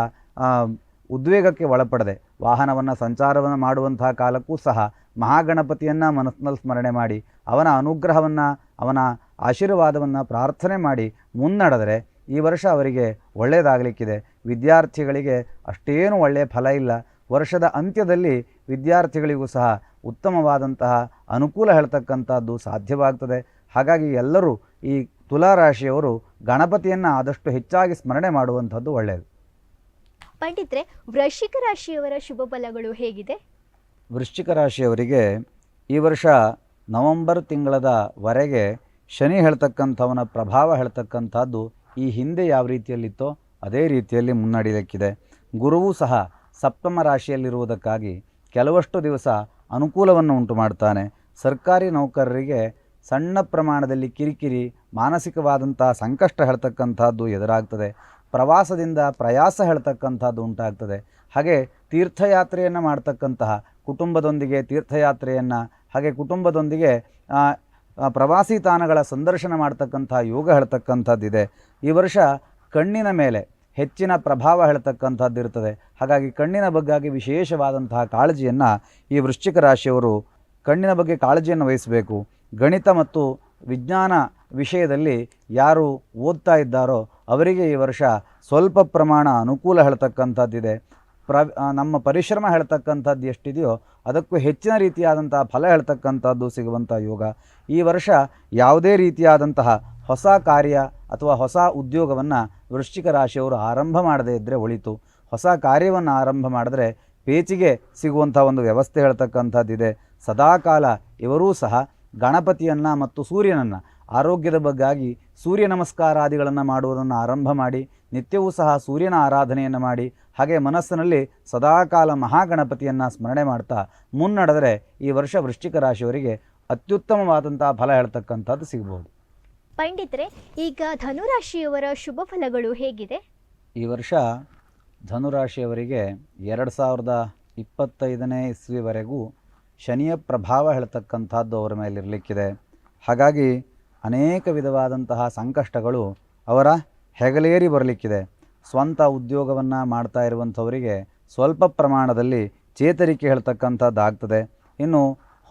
ಉದ್ವೇಗಕ್ಕೆ ಒಳಪಡದೆ ವಾಹನವನ್ನು ಸಂಚಾರವನ್ನು ಮಾಡುವಂತಹ ಕಾಲಕ್ಕೂ ಸಹ ಮಹಾಗಣಪತಿಯನ್ನು ಮನಸ್ಸಿನಲ್ಲಿ ಸ್ಮರಣೆ ಮಾಡಿ, ಅವನ ಅನುಗ್ರಹವನ್ನು, ಅವನ ಆಶೀರ್ವಾದವನ್ನು ಪ್ರಾರ್ಥನೆ ಮಾಡಿ ಮುನ್ನಡೆದರೆ ಈ ವರ್ಷ ಅವರಿಗೆ ಒಳ್ಳೆಯದಾಗಲಿಕ್ಕಿದೆ. ವಿದ್ಯಾರ್ಥಿಗಳಿಗೆ ಅಷ್ಟೇನು ಒಳ್ಳೆಯ ಫಲ ಇಲ್ಲ. ವರ್ಷದ ಅಂತ್ಯದಲ್ಲಿ ವಿದ್ಯಾರ್ಥಿಗಳಿಗೂ ಸಹ ಉತ್ತಮವಾದಂತಹ ಅನುಕೂಲ ಹೇಳ್ತಕ್ಕಂಥದ್ದು ಸಾಧ್ಯವಾಗ್ತದೆ. ಹಾಗಾಗಿ ಎಲ್ಲರೂ ಈ ತುಲಾರಾಶಿಯವರು ಗಣಪತಿಯನ್ನು ಆದಷ್ಟು ಹೆಚ್ಚಾಗಿ ಸ್ಮರಣೆ ಮಾಡುವಂಥದ್ದು ಒಳ್ಳೆಯದು. ಪಂಡಿತ್ರೆ, ವೃಶ್ಚಿಕ ರಾಶಿಯವರ ಶುಭ ಫಲಗಳು ಹೇಗಿದೆ? ವೃಶ್ಚಿಕ ರಾಶಿಯವರಿಗೆ ಈ ವರ್ಷ ನವಂಬರ್ ತಿಂಗಳದವರೆಗೆ ಶನಿ ಹೇಳ್ತಕ್ಕಂಥವನ ಪ್ರಭಾವ ಹೇಳ್ತಕ್ಕಂಥದ್ದು ಈ ಹಿಂದೆ ಯಾವ ರೀತಿಯಲ್ಲಿತ್ತೋ ಅದೇ ರೀತಿಯಲ್ಲಿ ಮುನ್ನಡೆಯಲಿಕ್ಕಿದೆ. ಗುರುವೂ ಸಹ ಸಪ್ತಮ ರಾಶಿಯಲ್ಲಿರುವುದಕ್ಕಾಗಿ ಕೆಲವಷ್ಟು ದಿವಸ ಅನುಕೂಲವನ್ನು ಉಂಟು ಮಾಡ್ತಾನೆ. ಸರ್ಕಾರಿ ನೌಕರರಿಗೆ ಸಣ್ಣ ಪ್ರಮಾಣದಲ್ಲಿ ಕಿರಿಕಿರಿ, ಮಾನಸಿಕವಾದಂಥ ಸಂಕಷ್ಟ ಹೇಳ್ತಕ್ಕಂಥದ್ದು ಎದುರಾಗ್ತದೆ. ಪ್ರವಾಸದಿಂದ ಪ್ರಯಾಸ ಹೇಳ್ತಕ್ಕಂಥದ್ದು ಉಂಟಾಗ್ತದೆ. ಹಾಗೆ ತೀರ್ಥಯಾತ್ರೆಯನ್ನು ಮಾಡ್ತಕ್ಕಂತಹ ಕುಟುಂಬದೊಂದಿಗೆ ತೀರ್ಥಯಾತ್ರೆಯನ್ನು, ಹಾಗೆ ಕುಟುಂಬದೊಂದಿಗೆ ಪ್ರವಾಸಿ ತಾಣಗಳ ಸಂದರ್ಶನ ಮಾಡ್ತಕ್ಕಂಥ ಯೋಗ ಹೇಳ್ತಕ್ಕಂಥದ್ದಿದೆ. ಈ ವರ್ಷ ಕಣ್ಣಿನ ಮೇಲೆ ಹೆಚ್ಚಿನ ಪ್ರಭಾವ ಹೇಳ್ತಕ್ಕಂಥದ್ದು ಇರ್ತದೆ. ಹಾಗಾಗಿ ಕಣ್ಣಿನ ಬಗ್ಗೆ ವಿಶೇಷವಾದಂತಹ ಕಾಳಜಿಯನ್ನು ಈ ವೃಶ್ಚಿಕ ರಾಶಿಯವರು ಕಣ್ಣಿನ ಬಗ್ಗೆ ಕಾಳಜಿಯನ್ನು ವಹಿಸಬೇಕು. ಗಣಿತ ಮತ್ತು ವಿಜ್ಞಾನ ವಿಷಯದಲ್ಲಿ ಯಾರು ಓದ್ತಾ ಇದ್ದಾರೋ ಅವರಿಗೆ ಈ ವರ್ಷ ಸ್ವಲ್ಪ ಪ್ರಮಾಣ ಅನುಕೂಲ ಹೇಳ್ತಕ್ಕಂಥದ್ದಿದೆ. ಪ್ರ ನಮ್ಮ ಪರಿಶ್ರಮ ಹೇಳ್ತಕ್ಕಂಥದ್ದು ಎಷ್ಟಿದೆಯೋ ಅದಕ್ಕೂ ಹೆಚ್ಚಿನ ರೀತಿಯಾದಂಥ ಫಲ ಹೇಳ್ತಕ್ಕಂಥದ್ದು ಸಿಗುವಂಥ ಯೋಗ. ಈ ವರ್ಷ ಯಾವುದೇ ರೀತಿಯಾದಂತಹ ಹೊಸ ಕಾರ್ಯ ಅಥವಾ ಹೊಸ ಉದ್ಯೋಗವನ್ನು ವೃಶ್ಚಿಕ ರಾಶಿಯವರು ಆರಂಭ ಮಾಡದೇ ಇದ್ದರೆ ಒಳಿತು. ಹೊಸ ಕಾರ್ಯವನ್ನು ಆರಂಭ ಮಾಡಿದ್ರೆ ಪೇಚಿಗೆ ಸಿಗುವಂಥ ಒಂದು ವ್ಯವಸ್ಥೆ ಹೇಳ್ತಕ್ಕಂಥದ್ದಿದೆ ಸದಾಕಾಲ ಇವರೂ ಸಹ ಗಣಪತಿಯನ್ನು ಮತ್ತು ಸೂರ್ಯನನ್ನು ಆರೋಗ್ಯದ ಬಗ್ಗಾಗಿ ಸೂರ್ಯ ನಮಸ್ಕಾರಾದಿಗಳನ್ನು ಮಾಡುವುದನ್ನು ಆರಂಭ ಮಾಡಿ, ನಿತ್ಯವೂ ಸಹ ಸೂರ್ಯನ ಆರಾಧನೆಯನ್ನು ಮಾಡಿ ಹಾಗೆ ಮನಸ್ಸಿನಲ್ಲಿ ಸದಾಕಾಲ ಮಹಾಗಣಪತಿಯನ್ನು ಸ್ಮರಣೆ ಮಾಡ್ತಾ ಮುನ್ನಡೆದರೆ ಈ ವರ್ಷ ವೃಶ್ಚಿಕ ರಾಶಿಯವರಿಗೆ ಅತ್ಯುತ್ತಮವಾದಂಥ ಫಲ ಹೇಳ್ತಕ್ಕಂಥದ್ದು ಸಿಗ್ಬೋದು. ಪಂಡಿತರೆ ಈಗ ಧನುರಾಶಿಯವರ ಶುಭ ಫಲಗಳು ಹೇಗಿದೆ? ಈ ವರ್ಷ ಧನುರಾಶಿಯವರಿಗೆ ಎರಡು ಸಾವಿರದ ಇಪ್ಪತ್ತೈದನೇ ಇಸ್ವಿವರೆಗೂ ಶನಿಯ ಪ್ರಭಾವ ಹೇಳ್ತಕ್ಕಂಥದ್ದು ಅವರ ಮೇಲಿರಲಿಕ್ಕಿದೆ. ಹಾಗಾಗಿ ಅನೇಕ ವಿಧವಾದಂತಹ ಸಂಕಷ್ಟಗಳು ಅವರ ಹೆಗಲೇರಿ ಬರಲಿಕ್ಕಿದೆ. ಸ್ವಂತ ಉದ್ಯೋಗವನ್ನು ಮಾಡ್ತಾ ಇರುವಂಥವರಿಗೆ ಸ್ವಲ್ಪ ಪ್ರಮಾಣದಲ್ಲಿ ಚೇತರಿಕೆ ಹೇಳ್ತಕ್ಕಂಥದ್ದಾಗ್ತದೆ ಇನ್ನು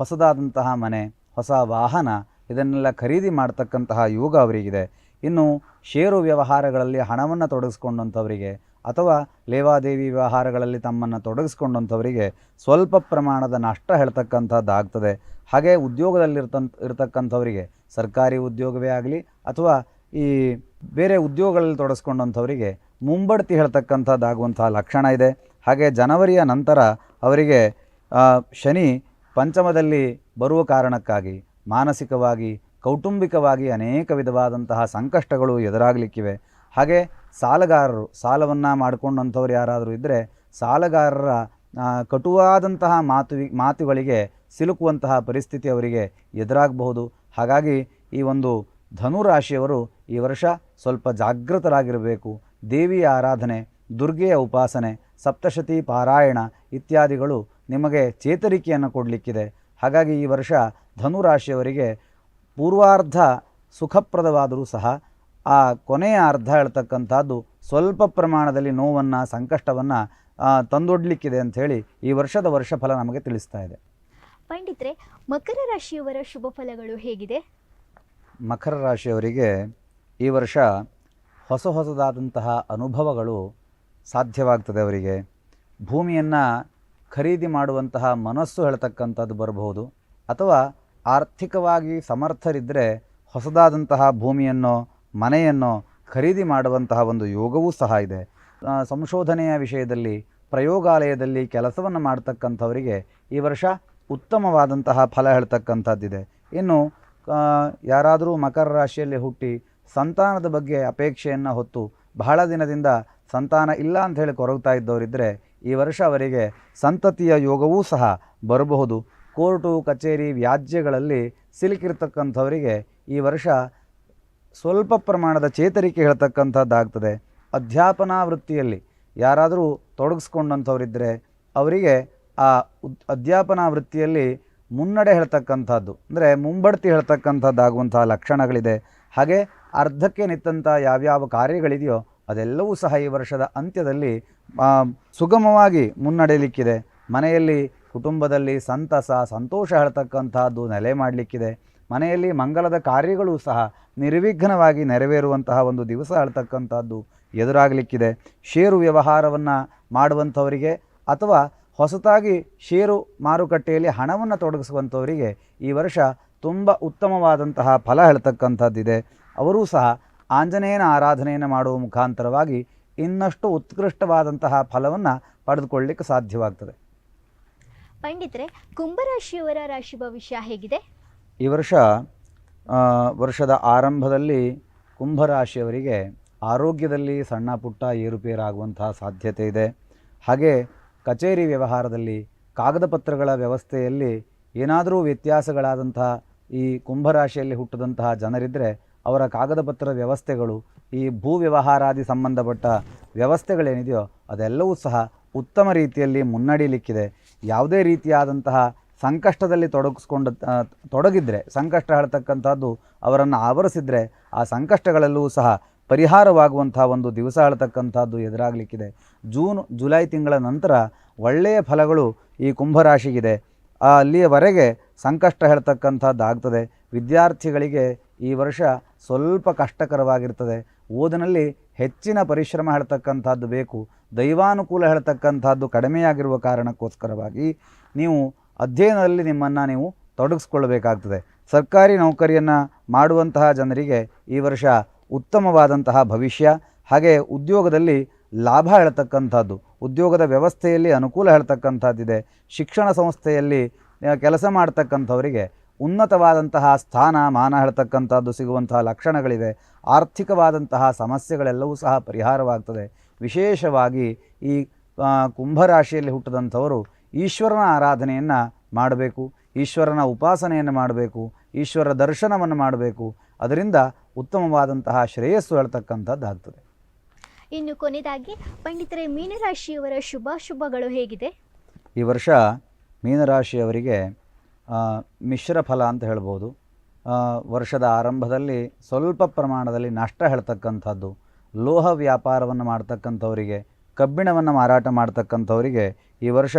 ಹೊಸದಾದಂತಹ ಮನೆ, ಹೊಸ ವಾಹನ ಇದನ್ನೆಲ್ಲ ಖರೀದಿ ಮಾಡ್ತಕ್ಕಂತಹ ಯೋಗ ಅವರಿಗಿದೆ. ಇನ್ನು ಷೇರು ವ್ಯವಹಾರಗಳಲ್ಲಿ ಹಣವನ್ನು ತೊಡಗಿಸ್ಕೊಂಡಂಥವರಿಗೆ ಅಥವಾ ಲೇವಾದೇವಿ ವ್ಯವಹಾರಗಳಲ್ಲಿ ತಮ್ಮನ್ನು ತೊಡಗಿಸ್ಕೊಂಡಂಥವರಿಗೆ ಸ್ವಲ್ಪ ಪ್ರಮಾಣದ ನಷ್ಟ ಹೇಳ್ತಕ್ಕಂಥದ್ದು ಆಗ್ತದೆ. ಹಾಗೆ ಉದ್ಯೋಗದಲ್ಲಿರ್ತಂಥ, ಇರತಕ್ಕಂಥವರಿಗೆ ಸರ್ಕಾರಿ ಉದ್ಯೋಗವೇ ಆಗಲಿ ಅಥವಾ ಈ ಬೇರೆ ಉದ್ಯೋಗಗಳಲ್ಲಿ ತೊಡಗಿಸ್ಕೊಂಡಂಥವರಿಗೆ ಮುಂಬಡ್ತಿ ಹೇಳ್ತಕ್ಕಂಥದ್ದಾಗುವಂತಹ ಲಕ್ಷಣ ಇದೆ. ಹಾಗೆ ಜನವರಿಯ ನಂತರ ಅವರಿಗೆ ಶನಿ ಪಂಚಮದಲ್ಲಿ ಬರುವ ಕಾರಣಕ್ಕಾಗಿ ಮಾನಸಿಕವಾಗಿ, ಕೌಟುಂಬಿಕವಾಗಿ ಅನೇಕ ವಿಧವಾದಂತಹ ಸಂಕಷ್ಟಗಳು ಎದುರಾಗಲಿಕ್ಕಿವೆ. ಹಾಗೆ ಸಾಲಗಾರರು, ಸಾಲವನ್ನು ಮಾಡಿಕೊಂಡಂಥವ್ರು ಯಾರಾದರೂ ಇದ್ದರೆ ಸಾಲಗಾರರ ಕಟುವಾದಂತಹ ಮಾತು ಮಾತುಗಳಿಗೆ ಸಿಲುಕುವಂತಹ ಪರಿಸ್ಥಿತಿ ಅವರಿಗೆ ಎದುರಾಗಬಹುದು. ಹಾಗಾಗಿ ಈ ಒಂದು ಧನುರಾಶಿಯವರು ಈ ವರ್ಷ ಸ್ವಲ್ಪ ಜಾಗೃತರಾಗಿರಬೇಕು. ದೇವಿಯ ಆರಾಧನೆ ದುರ್ಗೆಯ ಉಪಾಸನೆ ಸಪ್ತಶತಿ ಪಾರಾಯಣ ಇತ್ಯಾದಿಗಳು ನಿಮಗೆ ಚೇತರಿಕೆಯನ್ನು ಕೊಡಲಿಕ್ಕಿದೆ. ಹಾಗಾಗಿ ಈ ವರ್ಷ ಧನುರಾಶಿಯವರಿಗೆ ಪೂರ್ವಾರ್ಧ ಸುಖಪ್ರದವಾದರೂ ಸಹ ಆ ಕೊನೆಯ ಅರ್ಧ ಹೇಳ್ತಕ್ಕಂಥದ್ದು ಸ್ವಲ್ಪ ಪ್ರಮಾಣದಲ್ಲಿ ನೋವನ್ನು ಸಂಕಷ್ಟವನ್ನು ತಂದೊಡ್ಲಿಕ್ಕಿದೆ ಅಂಥೇಳಿ ಈ ವರ್ಷದ ವರ್ಷಫಲ ನಮಗೆ ತಿಳಿಸ್ತಾ ಇದೆ. ಪಂಡಿತ್ರೆ ಮಕರ ರಾಶಿಯವರ ಶುಭ ಫಲಗಳು ಹೇಗಿದೆ? ಮಕರ ರಾಶಿಯವರಿಗೆ ಈ ವರ್ಷ ಹೊಸ ಹೊಸದಾದಂತಹ ಅನುಭವಗಳು ಸಾಧ್ಯವಾಗ್ತದೆ ಅವರಿಗೆ. ಭೂಮಿಯನ್ನು ಖರೀದಿ ಮಾಡುವಂತಹ ಮನಸ್ಸು ಹೇಳ್ತಕ್ಕಂಥದ್ದು ಬರಬಹುದು. ಅಥವಾ ಆರ್ಥಿಕವಾಗಿ ಸಮರ್ಥರಿದ್ದರೆ ಹೊಸದಾದಂತಹ ಭೂಮಿಯನ್ನು, ಮನೆಯನ್ನು ಖರೀದಿ ಮಾಡುವಂತಹ ಒಂದು ಯೋಗವೂ ಸಹ ಇದೆ. ಸಂಶೋಧನೆಯ ವಿಷಯದಲ್ಲಿ, ಪ್ರಯೋಗಾಲಯದಲ್ಲಿ ಕೆಲಸವನ್ನು ಮಾಡ್ತಕ್ಕಂಥವರಿಗೆ ಈ ವರ್ಷ ಉತ್ತಮವಾದಂತಹ ಫಲ ಹೇಳ್ತಕ್ಕಂಥದ್ದಿದೆ. ಇನ್ನು ಯಾರಾದರೂ ಮಕರ ರಾಶಿಯಲ್ಲಿ ಹುಟ್ಟಿ ಸಂತಾನದ ಬಗ್ಗೆ ಅಪೇಕ್ಷೆಯನ್ನು ಹೊತ್ತು ಬಹಳ ದಿನದಿಂದ ಸಂತಾನ ಇಲ್ಲ ಅಂತ ಹೇಳಿ ಕೊರಗ್ತಾ ಇದ್ದವರಿದ್ದರೆ ಈ ವರ್ಷ ಅವರಿಗೆ ಸಂತತಿಯ ಯೋಗವೂ ಸಹ ಬರಬಹುದು. ಕೋರ್ಟು, ಕಚೇರಿ, ವ್ಯಾಜ್ಯಗಳಲ್ಲಿ ಸಿಲುಕಿರ್ತಕ್ಕಂಥವರಿಗೆ ಈ ವರ್ಷ ಸ್ವಲ್ಪ ಪ್ರಮಾಣದ ಚೇತರಿಕೆ ಹೇಳ್ತಕ್ಕಂಥದ್ದಾಗ್ತದೆ. ಅಧ್ಯಾಪನಾ ವೃತ್ತಿಯಲ್ಲಿ ಯಾರಾದರೂ ತೊಡಗಿಸ್ಕೊಂಡಂಥವರಿದ್ದರೆ ಅವರಿಗೆ ಆ ಅಧ್ಯಾಪನಾ ವೃತ್ತಿಯಲ್ಲಿ ಮುನ್ನಡೆ ಹೇಳ್ತಕ್ಕಂಥದ್ದು. ಅಂದರೆ ಮುಂಬಡ್ತಿ ಹೇಳ್ತಕ್ಕಂಥದ್ದಾಗುವಂತಹ ಲಕ್ಷಣಗಳಿದೆ. ಹಾಗೆ ಅರ್ಧಕ್ಕೆ ನಿಂತಂಥ ಯಾವ್ಯಾವ ಕಾರ್ಯಗಳಿದೆಯೋ ಅದೆಲ್ಲವೂ ಸಹ ಈ ವರ್ಷದ ಅಂತ್ಯದಲ್ಲಿ ಸುಗಮವಾಗಿ ಮುನ್ನಡೆಯಲಿಕ್ಕಿದೆ. ಮನೆಯಲ್ಲಿ ಕುಟುಂಬದಲ್ಲಿ ಸಂತಸ, ಸಂತೋಷ ಹೇಳ್ತಕ್ಕಂತಹದ್ದು ನೆಲೆ ಮಾಡಲಿಕ್ಕಿದೆ. ಮನೆಯಲ್ಲಿ ಮಂಗಲದ ಕಾರ್ಯಗಳು ಸಹ ನಿರ್ವಿಘ್ನವಾಗಿ ನೆರವೇರುವಂತಹ ಒಂದು ದಿವಸ ಹೇಳ್ತಕ್ಕಂಥದ್ದು ಎದುರಾಗಲಿಕ್ಕಿದೆ. ಷೇರು ವ್ಯವಹಾರವನ್ನು ಮಾಡುವಂಥವರಿಗೆ ಅಥವಾ ಹೊಸತಾಗಿ ಷೇರು ಮಾರುಕಟ್ಟೆಯಲ್ಲಿ ಹಣವನ್ನು ತೊಡಗಿಸುವಂಥವರಿಗೆ ಈ ವರ್ಷ ತುಂಬ ಉತ್ತಮವಾದಂತಹ ಫಲ ಹೇಳ್ತಕ್ಕಂಥದ್ದಿದೆ. ಅವರೂ ಸಹ ಆಂಜನೇಯನ ಆರಾಧನೆಯನ್ನು ಮಾಡುವ ಮುಖಾಂತರವಾಗಿ ಇನ್ನಷ್ಟು ಉತ್ಕೃಷ್ಟವಾದಂತಹ ಫಲವನ್ನು ಪಡೆದುಕೊಳ್ಳಲಿಕ್ಕೆ ಸಾಧ್ಯವಾಗ್ತದೆ. ಪಂಡಿತರೆ ಕುಂಭರಾಶಿಯವರ ರಾಶಿ ಭವಿಷ್ಯ ಹೇಗಿದೆ? ಈ ವರ್ಷ ವರ್ಷದ ಆರಂಭದಲ್ಲಿ ಕುಂಭರಾಶಿಯವರಿಗೆ ಆರೋಗ್ಯದಲ್ಲಿ ಸಣ್ಣ ಪುಟ್ಟ ಏರುಪೇರಾಗುವಂತಹ ಸಾಧ್ಯತೆ ಇದೆ. ಹಾಗೆ ಕಚೇರಿ ವ್ಯವಹಾರದಲ್ಲಿ ಕಾಗದ ಪತ್ರಗಳ ವ್ಯವಸ್ಥೆಯಲ್ಲಿ ಏನಾದರೂ ವ್ಯತ್ಯಾಸಗಳಾದಂತಹ ಈ ಕುಂಭರಾಶಿಯಲ್ಲಿ ಹುಟ್ಟಿದಂತಹ ಜನರಿದ್ದರೆ ಅವರ ಕಾಗದ ಪತ್ರ ವ್ಯವಸ್ಥೆಗಳು, ಈ ಭೂ ವ್ಯವಹಾರಾದಿ ಸಂಬಂಧಪಟ್ಟ ವ್ಯವಸ್ಥೆಗಳೇನಿದೆಯೋ ಅದೆಲ್ಲವೂ ಸಹ ಉತ್ತಮ ರೀತಿಯಲ್ಲಿ ಮುನ್ನಡೀಲಿಕ್ಕಿದೆ. ಯಾವುದೇ ರೀತಿಯಾದಂತಹ ಸಂಕಷ್ಟದಲ್ಲಿ ತೊಡಗಿಸ್ಕೊಂಡು ತೊಡಗಿದರೆ, ಸಂಕಷ್ಟ ಹೇಳ್ತಕ್ಕಂಥದ್ದು ಅವರನ್ನು ಆವರಿಸಿದ್ರೆ ಆ ಸಂಕಷ್ಟಗಳಲ್ಲೂ ಸಹ ಪರಿಹಾರವಾಗುವಂತಹ ಒಂದು ದಿವಸ ಹೇಳ್ತಕ್ಕಂಥದ್ದು ಎದುರಾಗಲಿಕ್ಕಿದೆ. ಜೂನ್, ಜುಲೈ ತಿಂಗಳ ನಂತರ ಒಳ್ಳೆಯ ಫಲಗಳು ಈ ಕುಂಭರಾಶಿಗಿದೆ ಅಲ್ಲಿಯವರೆಗೆ ಸಂಕಷ್ಟ ಹೇಳ್ತಕ್ಕಂಥದ್ದು ಆಗ್ತದೆ. ವಿದ್ಯಾರ್ಥಿಗಳಿಗೆ ಈ ವರ್ಷ ಸ್ವಲ್ಪ ಕಷ್ಟಕರವಾಗಿರ್ತದೆ. ಓದಿನಲ್ಲಿ ಹೆಚ್ಚಿನ ಪರಿಶ್ರಮ ಹೇಳ್ತಕ್ಕಂಥದ್ದು ಬೇಕು. ದೈವಾನುಕೂಲ ಹೇಳ್ತಕ್ಕಂಥದ್ದು ಕಡಿಮೆಯಾಗಿರುವ ಕಾರಣಕ್ಕೋಸ್ಕರವಾಗಿ ನೀವು ಅಧ್ಯಯನದಲ್ಲಿ ನಿಮ್ಮನ್ನು ನೀವು ತೊಡಗಿಸ್ಕೊಳ್ಬೇಕಾಗ್ತದೆ. ಸರ್ಕಾರಿ ನೌಕರಿಯನ್ನು ಮಾಡುವಂತಹ ಜನರಿಗೆ ಈ ವರ್ಷ ಉತ್ತಮವಾದಂತಹ ಭವಿಷ್ಯ ಹಾಗೆ ಉದ್ಯೋಗದಲ್ಲಿ ಲಾಭ ಹೇಳ್ತಕ್ಕಂಥದ್ದು. ಉದ್ಯೋಗದ ವ್ಯವಸ್ಥೆಯಲ್ಲಿ ಅನುಕೂಲ ಹೇಳ್ತಕ್ಕಂಥದ್ದಿದೆ. ಶಿಕ್ಷಣ ಸಂಸ್ಥೆಯಲ್ಲಿ ಕೆಲಸ ಮಾಡ್ತಕ್ಕಂಥವರಿಗೆ ಉನ್ನತವಾದಂತಹ ಸ್ಥಾನ ಮಾನ ಹೇಳ್ತಕ್ಕಂಥದ್ದು ಸಿಗುವಂತಹ ಲಕ್ಷಣಗಳಿವೆ. ಆರ್ಥಿಕವಾದಂತಹ ಸಮಸ್ಯೆಗಳೆಲ್ಲವೂ ಸಹ ಪರಿಹಾರವಾಗ್ತದೆ. ವಿಶೇಷವಾಗಿ ಈ ಕುಂಭರಾಶಿಯಲ್ಲಿ ಹುಟ್ಟಿದಂಥವರು ಈಶ್ವರನ ಆರಾಧನೆಯನ್ನು ಮಾಡಬೇಕು ಈಶ್ವರನ ಉಪಾಸನೆಯನ್ನು ಮಾಡಬೇಕು ಈಶ್ವರ ದರ್ಶನವನ್ನು ಮಾಡಬೇಕು. ಅದರಿಂದ ಉತ್ತಮವಾದಂತಹ ಶ್ರೇಯಸ್ಸು ಹೇಳ್ತಕ್ಕಂಥದ್ದಾಗ್ತದೆ. ಇನ್ನು ಕೊನೆಯದಾಗಿ ಪಂಡಿತರೇ ಮೀನರಾಶಿಯವರ ಶುಭಾಶುಭಗಳು ಹೇಗಿದೆ? ಈ ವರ್ಷ ಮೀನರಾಶಿಯವರಿಗೆ ಮಿಶ್ರ ಫಲ ಅಂತ ಹೇಳ್ಬೋದು. ವರ್ಷದ ಆರಂಭದಲ್ಲಿ ಸ್ವಲ್ಪ ಪ್ರಮಾಣದಲ್ಲಿ ನಷ್ಟ ಹೇಳ್ತಕ್ಕಂಥದ್ದು, ಲೋಹ ವ್ಯಾಪಾರವನ್ನು ಮಾಡ್ತಕ್ಕಂಥವರಿಗೆ, ಕಬ್ಬಿಣವನ್ನು ಮಾರಾಟ ಮಾಡ್ತಕ್ಕಂಥವರಿಗೆ ಈ ವರ್ಷ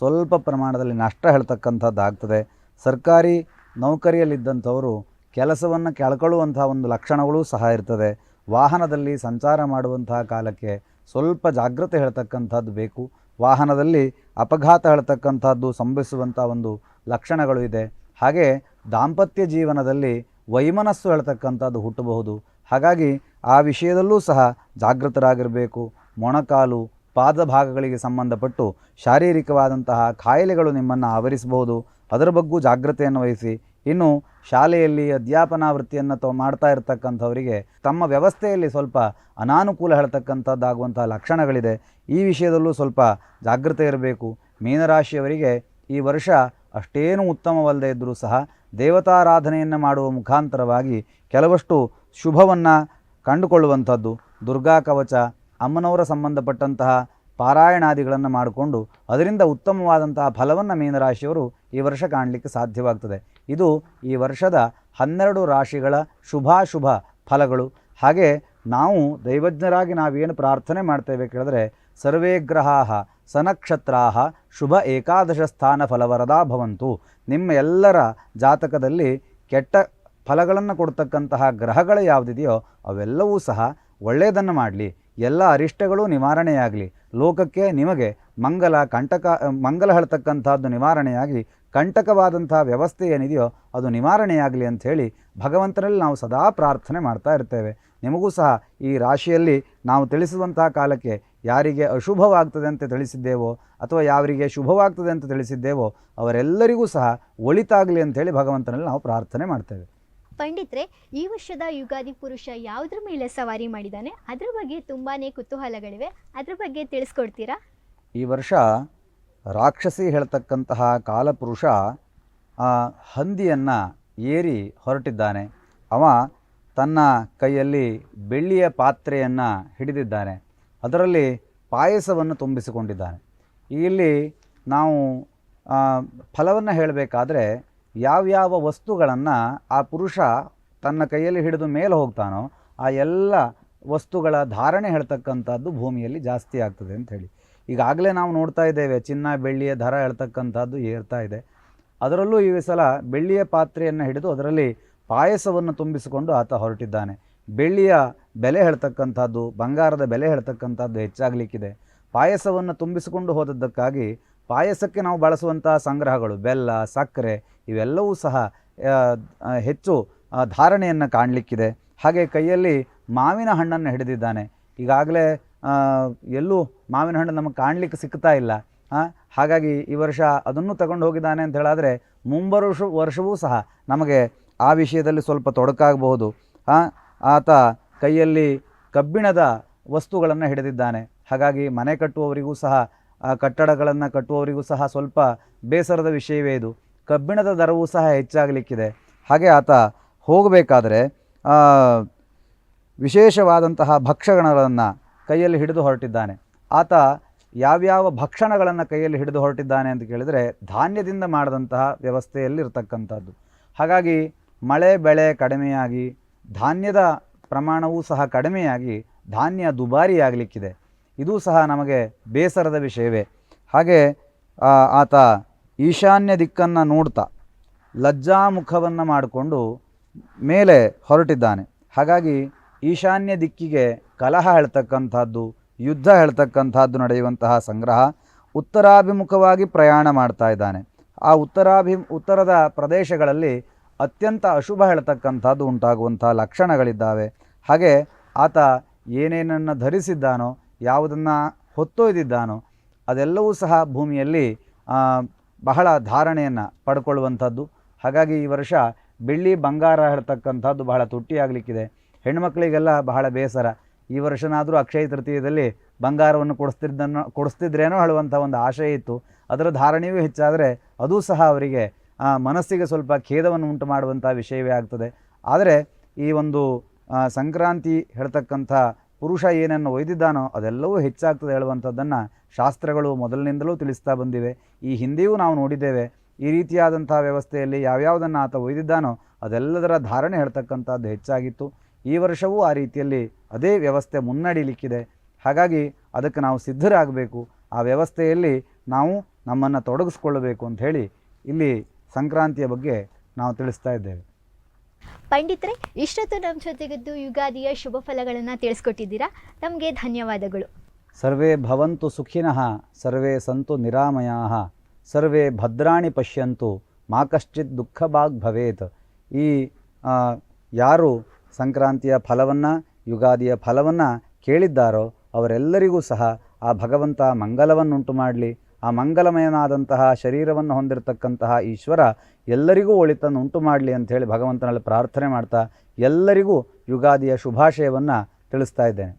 ಸ್ವಲ್ಪ ಪ್ರಮಾಣದಲ್ಲಿ ನಷ್ಟ ಹೇಳ್ತಕ್ಕಂಥದ್ದು ಆಗ್ತದೆ ಸರ್ಕಾರಿ ನೌಕರಿಯಲ್ಲಿದ್ದಂಥವರು ಕೆಲಸವನ್ನು ಕೆಳ್ಕೊಳ್ಳುವಂಥ ಒಂದು ಲಕ್ಷಣಗಳು ಸಹ ಇರ್ತದೆ. ವಾಹನದಲ್ಲಿ ಸಂಚಾರ ಮಾಡುವಂತಹ ಕಾಲಕ್ಕೆ ಸ್ವಲ್ಪ ಜಾಗ್ರತೆ ಹೇಳ್ತಕ್ಕಂಥದ್ದು ಬೇಕು. ವಾಹನದಲ್ಲಿ ಅಪಘಾತ ಹೇಳ್ತಕ್ಕಂಥದ್ದು ಸಂಭವಿಸುವಂಥ ಒಂದು ಲಕ್ಷಣಗಳು ಇದೆ. ಹಾಗೆ ದಾಂಪತ್ಯ ಜೀವನದಲ್ಲಿ ವೈಮನಸ್ಸು ಹೇಳ್ತಕ್ಕಂಥದ್ದು ಹುಟ್ಟಬಹುದು. ಹಾಗಾಗಿ ಆ ವಿಷಯದಲ್ಲೂ ಸಹ ಜಾಗೃತರಾಗಿರಬೇಕು. ಮೊಣಕಾಲು, ಪಾದ ಭಾಗಗಳಿಗೆ ಸಂಬಂಧಪಟ್ಟು ಶಾರೀರಿಕವಾದಂತಹ ಕಾಯಿಲೆಗಳು ನಿಮ್ಮನ್ನು ಆವರಿಸಬಹುದು. ಅದರ ಬಗ್ಗೂ ಜಾಗ್ರತೆಯನ್ನು ವಹಿಸಿ. ಇನ್ನು ಶಾಲೆಯಲ್ಲಿ ಅಧ್ಯಾಪನಾ ವೃತ್ತಿಯನ್ನು ತೊ, ಮಾಡ್ತಾ ಇರತಕ್ಕಂಥವರಿಗೆ ತಮ್ಮ ವ್ಯವಸ್ಥೆಯಲ್ಲಿ ಸ್ವಲ್ಪ ಅನಾನುಕೂಲ ಹೇಳ್ತಕ್ಕಂಥದ್ದಾಗುವಂತಹ ಲಕ್ಷಣಗಳಿದೆ. ಈ ವಿಷಯದಲ್ಲೂ ಸ್ವಲ್ಪ ಜಾಗೃತೆ ಇರಬೇಕು. ಮೀನರಾಶಿಯವರಿಗೆ ಈ ವರ್ಷ ಅಷ್ಟೇನೂ ಉತ್ತಮವಲ್ಲದೆ ಇದ್ದರೂ ಸಹ ದೇವತಾರಾಧನೆಯನ್ನು ಮಾಡುವ ಮುಖಾಂತರವಾಗಿ ಕೆಲವಷ್ಟು ಶುಭವನ್ನು ಕಂಡುಕೊಳ್ಳುವಂಥದ್ದು. ದುರ್ಗಾ ಕವಚ, ಅಮ್ಮನವರ ಸಂಬಂಧಪಟ್ಟಂತಹ ಪಾರಾಯಣಾದಿಗಳನ್ನು ಮಾಡಿಕೊಂಡು ಅದರಿಂದ ಉತ್ತಮವಾದಂತಹ ಫಲವನ್ನು ಮೀನರಾಶಿಯವರು ಈ ವರ್ಷ ಕಾಣಲಿಕ್ಕೆ ಸಾಧ್ಯವಾಗ್ತದೆ. ಇದು ಈ ವರ್ಷದ ಹನ್ನೆರಡು ರಾಶಿಗಳ ಶುಭಾಶುಭ ಫಲಗಳು. ಹಾಗೆ ನಾವು ದೈವಜ್ಞರಾಗಿ ನಾವೇನು ಪ್ರಾರ್ಥನೆ ಮಾಡ್ತೇವೆ ಕೇಳಿದ್ರೆ, ಸರ್ವೇ ಗ್ರಹಾಹ ಸನಕ್ಷತ್ರಾಹ ಶುಭ ಏಕಾದಶ ಸ್ಥಾನ ಫಲವರದಾ ಭವಂತು. ನಿಮ್ಮ ಎಲ್ಲರ ಜಾತಕದಲ್ಲಿ ಕೆಟ್ಟ ಫಲಗಳನ್ನು ಕೊಡ್ತಕ್ಕಂತಹ ಗ್ರಹಗಳು ಯಾವುದಿದೆಯೋ ಅವೆಲ್ಲವೂ ಸಹ ಒಳ್ಳೆಯದನ್ನು ಮಾಡಲಿ. ಎಲ್ಲ ಅರಿಷ್ಟಗಳು ನಿವಾರಣೆಯಾಗಲಿ. ಲೋಕಕ್ಕೆ ನಿಮಗೆ ಮಂಗಲ, ಕಂಟಕ, ಮಂಗಲ ಹೇಳ್ತಕ್ಕಂಥದ್ದು ನಿವಾರಣೆಯಾಗಿ ಕಂಟಕವಾದಂಥ ವ್ಯವಸ್ಥೆ ಏನಿದೆಯೋ ಅದು ನಿವಾರಣೆಯಾಗಲಿ ಅಂಥೇಳಿ ಭಗವಂತನಲ್ಲಿ ನಾವು ಸದಾ ಪ್ರಾರ್ಥನೆ ಮಾಡ್ತಾ ಇರ್ತೇವೆ. ನಿಮಗೂ ಸಹ ಈ ರಾಶಿಯಲ್ಲಿ ನಾವು ತಿಳಿಸುವಂತಹ ಕಾಲಕ್ಕೆ ಯಾರಿಗೆ ಅಶುಭವಾಗ್ತದೆ ಅಂತ ತಿಳಿಸಿದ್ದೇವೋ ಅಥವಾ ಯಾರಿಗೆ ಶುಭವಾಗ್ತದೆ ಅಂತ ತಿಳಿಸಿದ್ದೇವೋ ಅವರೆಲ್ಲರಿಗೂ ಸಹ ಒಳಿತಾಗಲಿ ಅಂಥೇಳಿ ಭಗವಂತನಲ್ಲಿ ನಾವು ಪ್ರಾರ್ಥನೆ ಮಾಡ್ತೇವೆ. ಪಂಡಿತ್ರೆ ಈ ವರ್ಷದ ಯುಗಾದಿ ಪುರುಷ ಯಾವುದ್ರ ಮೇಲೆ ಸವಾರಿ ಮಾಡಿದ್ದಾನೆ? ಅದರ ಬಗ್ಗೆ ತುಂಬಾ ಕುತೂಹಲಗಳಿವೆ. ಅದ್ರ ಬಗ್ಗೆ ತಿಳಿಸ್ಕೊಡ್ತೀರಾ? ಈ ವರ್ಷ ರಾಕ್ಷಸಿ ಹೇಳ್ತಕ್ಕಂತಹ ಕಾಲಪುರುಷ ಆ ಹಂದಿಯನ್ನು ಏರಿ ಹೊರಟಿದ್ದಾನೆ. ಅವ ತನ್ನ ಕೈಯಲ್ಲಿ ಬೆಳ್ಳಿಯ ಪಾತ್ರೆಯನ್ನು ಹಿಡಿದಿದ್ದಾನೆ. ಅದರಲ್ಲಿ ಪಾಯಸವನ್ನು ತುಂಬಿಸಿಕೊಂಡಿದ್ದಾನೆ. ಇಲ್ಲಿ ನಾವು ಫಲವನ್ನು ಹೇಳಬೇಕಾದ್ರೆ ಯಾವ್ಯಾವ ವಸ್ತುಗಳನ್ನು ಆ ಪುರುಷ ತನ್ನ ಕೈಯಲ್ಲಿ ಹಿಡಿದು ಮೇಲೆ ಹೋಗ್ತಾನೋ ಆ ಎಲ್ಲ ವಸ್ತುಗಳ ಧಾರಣೆ ಹೇಳ್ತಕ್ಕಂಥದ್ದು ಭೂಮಿಯಲ್ಲಿ ಜಾಸ್ತಿ ಆಗ್ತದೆ ಅಂತ ಹೇಳಿ. ಈಗಾಗಲೇ ನಾವು ನೋಡ್ತಾ ಇದ್ದೇವೆ, ಚಿನ್ನ, ಬೆಳ್ಳಿಯ ದರ ಹೇಳ್ತಕ್ಕಂಥದ್ದು ಏರ್ತಾ ಇದೆ. ಅದರಲ್ಲೂ ಈ ಸಲ ಬೆಳ್ಳಿಯ ಪಾತ್ರೆಯನ್ನು ಹಿಡಿದು ಅದರಲ್ಲಿ ಪಾಯಸವನ್ನು ತುಂಬಿಸಿಕೊಂಡು ಆತ ಹೊರಟಿದ್ದಾನೆ. ಬೆಳ್ಳಿಯ ಬೆಲೆ ಹೇಳ್ತಕ್ಕಂಥದ್ದು, ಬಂಗಾರದ ಬೆಲೆ ಹೇಳ್ತಕ್ಕಂಥದ್ದು ಹೆಚ್ಚಾಗಲಿಕ್ಕಿದೆ. ಪಾಯಸವನ್ನು ತುಂಬಿಸಿಕೊಂಡು ಹೋದದ್ದಕ್ಕಾಗಿ ಪಾಯಸಕ್ಕೆ ನಾವು ಬಳಸುವಂತಹ ಸಂಗ್ರಹಗಳು, ಬೆಲ್ಲ, ಸಕ್ಕರೆ, ಇವೆಲ್ಲವೂ ಸಹ ಹೆಚ್ಚು ಧಾರಣೆಯನ್ನು ಕಾಣಲಿಕ್ಕಿದೆ. ಹಾಗೆ ಕೈಯಲ್ಲಿ ಮಾವಿನ ಹಣ್ಣನ್ನು ಹಿಡಿದಿದ್ದಾನೆ. ಈಗಾಗಲೇ ಎಲ್ಲೂ ಮಾವಿನ ಹಣ್ಣು ನಮಗೆ ಕಾಣಲಿಕ್ಕೆ ಸಿಗ್ತಾ ಇಲ್ಲ. ಹಾಗಾಗಿ ಈ ವರ್ಷ ಅದನ್ನು ತಗೊಂಡು ಹೋಗಿದ್ದಾನೆ ಅಂತ ಹೇಳಾದರೆ ಮುಂಬರುವ ವರ್ಷವೂ ಸಹ ನಮಗೆ ಆ ವಿಷಯದಲ್ಲಿ ಸ್ವಲ್ಪ ತೊಡಕಾಗಬಹುದು. ಆತ ಕೈಯಲ್ಲಿ ಕಬ್ಬಿಣದ ವಸ್ತುಗಳನ್ನು ಹಿಡಿದಿದ್ದಾನೆ. ಹಾಗಾಗಿ ಮನೆ ಕಟ್ಟುವವರಿಗೂ ಸಹ ಕಟ್ಟಡಗಳನ್ನು ಕಟ್ಟುವವರಿಗೂ ಸಹ ಸ್ವಲ್ಪ ಬೇಸರದ ವಿಷಯವೇ ಇದು. ಕಬ್ಬಿಣದ ದರವೂ ಸಹ ಹೆಚ್ಚಾಗಲಿಕ್ಕಿದೆ. ಹಾಗೆ ಆತ ಹೋಗಬೇಕಾದರೆ ವಿಶೇಷವಾದಂತಹ ಭಕ್ಷಣಗಳನ್ನು ಕೈಯಲ್ಲಿ ಹಿಡಿದು ಹೊರಟಿದ್ದಾನೆ. ಆತ ಯಾವ್ಯಾವ ಭಕ್ಷಣಗಳನ್ನು ಕೈಯಲ್ಲಿ ಹಿಡಿದು ಹೊರಟಿದ್ದಾನೆ ಅಂತ ಕೇಳಿದರೆ ಧಾನ್ಯದಿಂದ ಮಾಡಿದಂತಹ ವ್ಯವಸ್ಥೆಯಲ್ಲಿ ಇರತಕ್ಕಂಥದ್ದು. ಹಾಗಾಗಿ ಮಳೆ ಬೆಳೆ ಕಡಿಮೆಯಾಗಿ, ಧಾನ್ಯದ ಪ್ರಮಾಣವೂ ಸಹ ಕಡಿಮೆಯಾಗಿ, ಧಾನ್ಯ ದುಬಾರಿಯಾಗಲಿಕ್ಕಿದೆ. ಇದೂ ಸಹ ನಮಗೆ ಬೇಸರದ ವಿಷಯವೇ. ಹಾಗೆ ಆತ ಈಶಾನ್ಯ ದಿಕ್ಕನ್ನು ನೋಡ್ತಾ ಲಜ್ಜಾಮುಖವನ್ನು ಮಾಡಿಕೊಂಡು ಮೇಲೆ ಹೊರಟಿದ್ದಾನೆ. ಹಾಗಾಗಿ ಈಶಾನ್ಯ ದಿಕ್ಕಿಗೆ ಕಲಹ ಹೇಳ್ತಕ್ಕಂಥದ್ದು, ಯುದ್ಧ ಹೇಳ್ತಕ್ಕಂಥದ್ದು ನಡೆಯುವಂತಹ ಸಂಗ್ರಹ ಉತ್ತರಾಭಿಮುಖವಾಗಿ ಪ್ರಯಾಣ ಮಾಡ್ತಾ ಇದ್ದಾನೆ. ಆ ಉತ್ತರಾಭಿ, ಉತ್ತರದ ಪ್ರದೇಶಗಳಲ್ಲಿ ಅತ್ಯಂತ ಅಶುಭ ಹೇಳ್ತಕ್ಕಂಥದ್ದು ಉಂಟಾಗುವಂಥ ಲಕ್ಷಣಗಳಿದ್ದಾವೆ. ಹಾಗೆ ಆತ ಏನೇನನ್ನು ಧರಿಸಿದ್ದಾನೋ, ಯಾವುದನ್ನು ಹೊತ್ತೊಯ್ದಿದ್ದಾನೋ, ಅದೆಲ್ಲವೂ ಸಹ ಭೂಮಿಯಲ್ಲಿ ಬಹಳ ಧಾರಣೆಯನ್ನು ಪಡ್ಕೊಳ್ಳುವಂಥದ್ದು. ಹಾಗಾಗಿ ಈ ವರ್ಷ ಬೆಳ್ಳಿ ಬಂಗಾರ ಹೇಳ್ತಕ್ಕಂಥದ್ದು ಬಹಳ ತುಟ್ಟಿಯಾಗಲಿಕ್ಕಿದೆ. ಹೆಣ್ಮಕ್ಳಿಗೆಲ್ಲ ಬಹಳ ಬೇಸರ. ಈ ವರ್ಷನಾದರೂ ಅಕ್ಷಯ ತೃತೀಯದಲ್ಲಿ ಬಂಗಾರವನ್ನು ಕೊಡಿಸ್ತಿದ್ದನ್ನು, ಕೊಡಿಸ್ತಿದ್ರೇನೋ ಹೇಳುವಂಥ ಒಂದು ಆಶಯ ಇತ್ತು. ಅದರ ಧಾರಣೆಯೂ ಹೆಚ್ಚಾದರೆ ಅದೂ ಸಹ ಅವರಿಗೆ ಮನಸ್ಸಿಗೆ ಸ್ವಲ್ಪ ಖೇದವನ್ನು ಉಂಟು ಮಾಡುವಂಥ ವಿಷಯವೇ ಆಗ್ತದೆ. ಆದರೆ ಈ ಒಂದು ಸಂಕ್ರಾಂತಿ ಹೇಳ್ತಕ್ಕಂಥ ಪುರುಷ ಏನನ್ನು ಒಯ್ದಿದ್ದಾನೋ ಅದೆಲ್ಲವೂ ಹೆಚ್ಚಾಗ್ತದೆ ಹೇಳುವಂಥದ್ದನ್ನು ಶಾಸ್ತ್ರಗಳು ಮೊದಲಿನಿಂದಲೂ ತಿಳಿಸ್ತಾ ಬಂದಿವೆ. ಈ ಹಿಂದೆಯೂ ನಾವು ನೋಡಿದ್ದೇವೆ. ಈ ರೀತಿಯಾದಂಥ ವ್ಯವಸ್ಥೆಯಲ್ಲಿ ಯಾವ್ಯಾವುದನ್ನು ಆತ ಒಯ್ದಿದ್ದಾನೋ ಅದೆಲ್ಲದರ ಧಾರಣೆ ಹೇಳ್ತಕ್ಕಂಥದ್ದು ಹೆಚ್ಚಾಗಿತ್ತು. ಈ ವರ್ಷವೂ ಆ ರೀತಿಯಲ್ಲಿ ಅದೇ ವ್ಯವಸ್ಥೆ ಮುನ್ನಡೀಲಿಕ್ಕಿದೆ. ಹಾಗಾಗಿ ಅದಕ್ಕೆ ನಾವು ಸಿದ್ಧರಾಗಬೇಕು. ಆ ವ್ಯವಸ್ಥೆಯಲ್ಲಿ ನಾವು ನಮ್ಮನ್ನು ತೊಡಗಿಸ್ಕೊಳ್ಳಬೇಕು ಅಂತ ಹೇಳಿ ಇಲ್ಲಿ ಸಂಕ್ರಾಂತಿಯ ಬಗ್ಗೆ ನಾವು ತಿಳಿಸ್ತಾ ಇದ್ದೇವೆ. ಪಂಡಿತರೆ ಇಷ್ಟೊತ್ತು ನಮ್ಮ ಜೊತೆಗಿದ್ದು ಯುಗಾದಿಯ ಶುಭ ಫಲಗಳನ್ನು ತಿಳಿಸ್ಕೊಟ್ಟಿದ್ದೀರಾ? ನಮಗೆ ಧನ್ಯವಾದಗಳು. ಸರ್ವೇ ಭವಂತು ಸುಖಿನಃ ಸರ್ವೇ ಸಂತು ನಿರಾಮಯಾಃ ಸರ್ವೇ ಭದ್ರಾಣಿ ಪಶ್ಯಂತು ಮಾ ಕಶ್ಚಿತ್ ದುಃಖ ಭಾಗ್ ಭವೇತ್. ಈ ಯಾರು ಸಂಕ್ರಾಂತಿಯ ಫಲವನ್ನು, ಯುಗಾದಿಯ ಫಲವನ್ನು ಕೇಳಿದ್ದಾರೋ ಅವರೆಲ್ಲರಿಗೂ ಸಹ ಆ ಭಗವಂತ ಮಂಗಲವನ್ನುಂಟು ಮಾಡಲಿ. ಆ ಮಂಗಲಮಯನಾದಂತಹ ಶರೀರವನ್ನು ಹೊಂದಿರತಕ್ಕಂತಹ ಈಶ್ವರ ಎಲ್ಲರಿಗೂ ಒಳಿತನ್ನು ಉಂಟು ಮಾಡಲಿ ಅಂಥೇಳಿ ಭಗವಂತನಲ್ಲಿ ಪ್ರಾರ್ಥನೆ ಮಾಡ್ತಾ ಎಲ್ಲರಿಗೂ ಯುಗಾದಿಯ ಶುಭಾಶಯವನ್ನು ತಿಳಿಸ್ತಾ ಇದ್ದೇನೆ.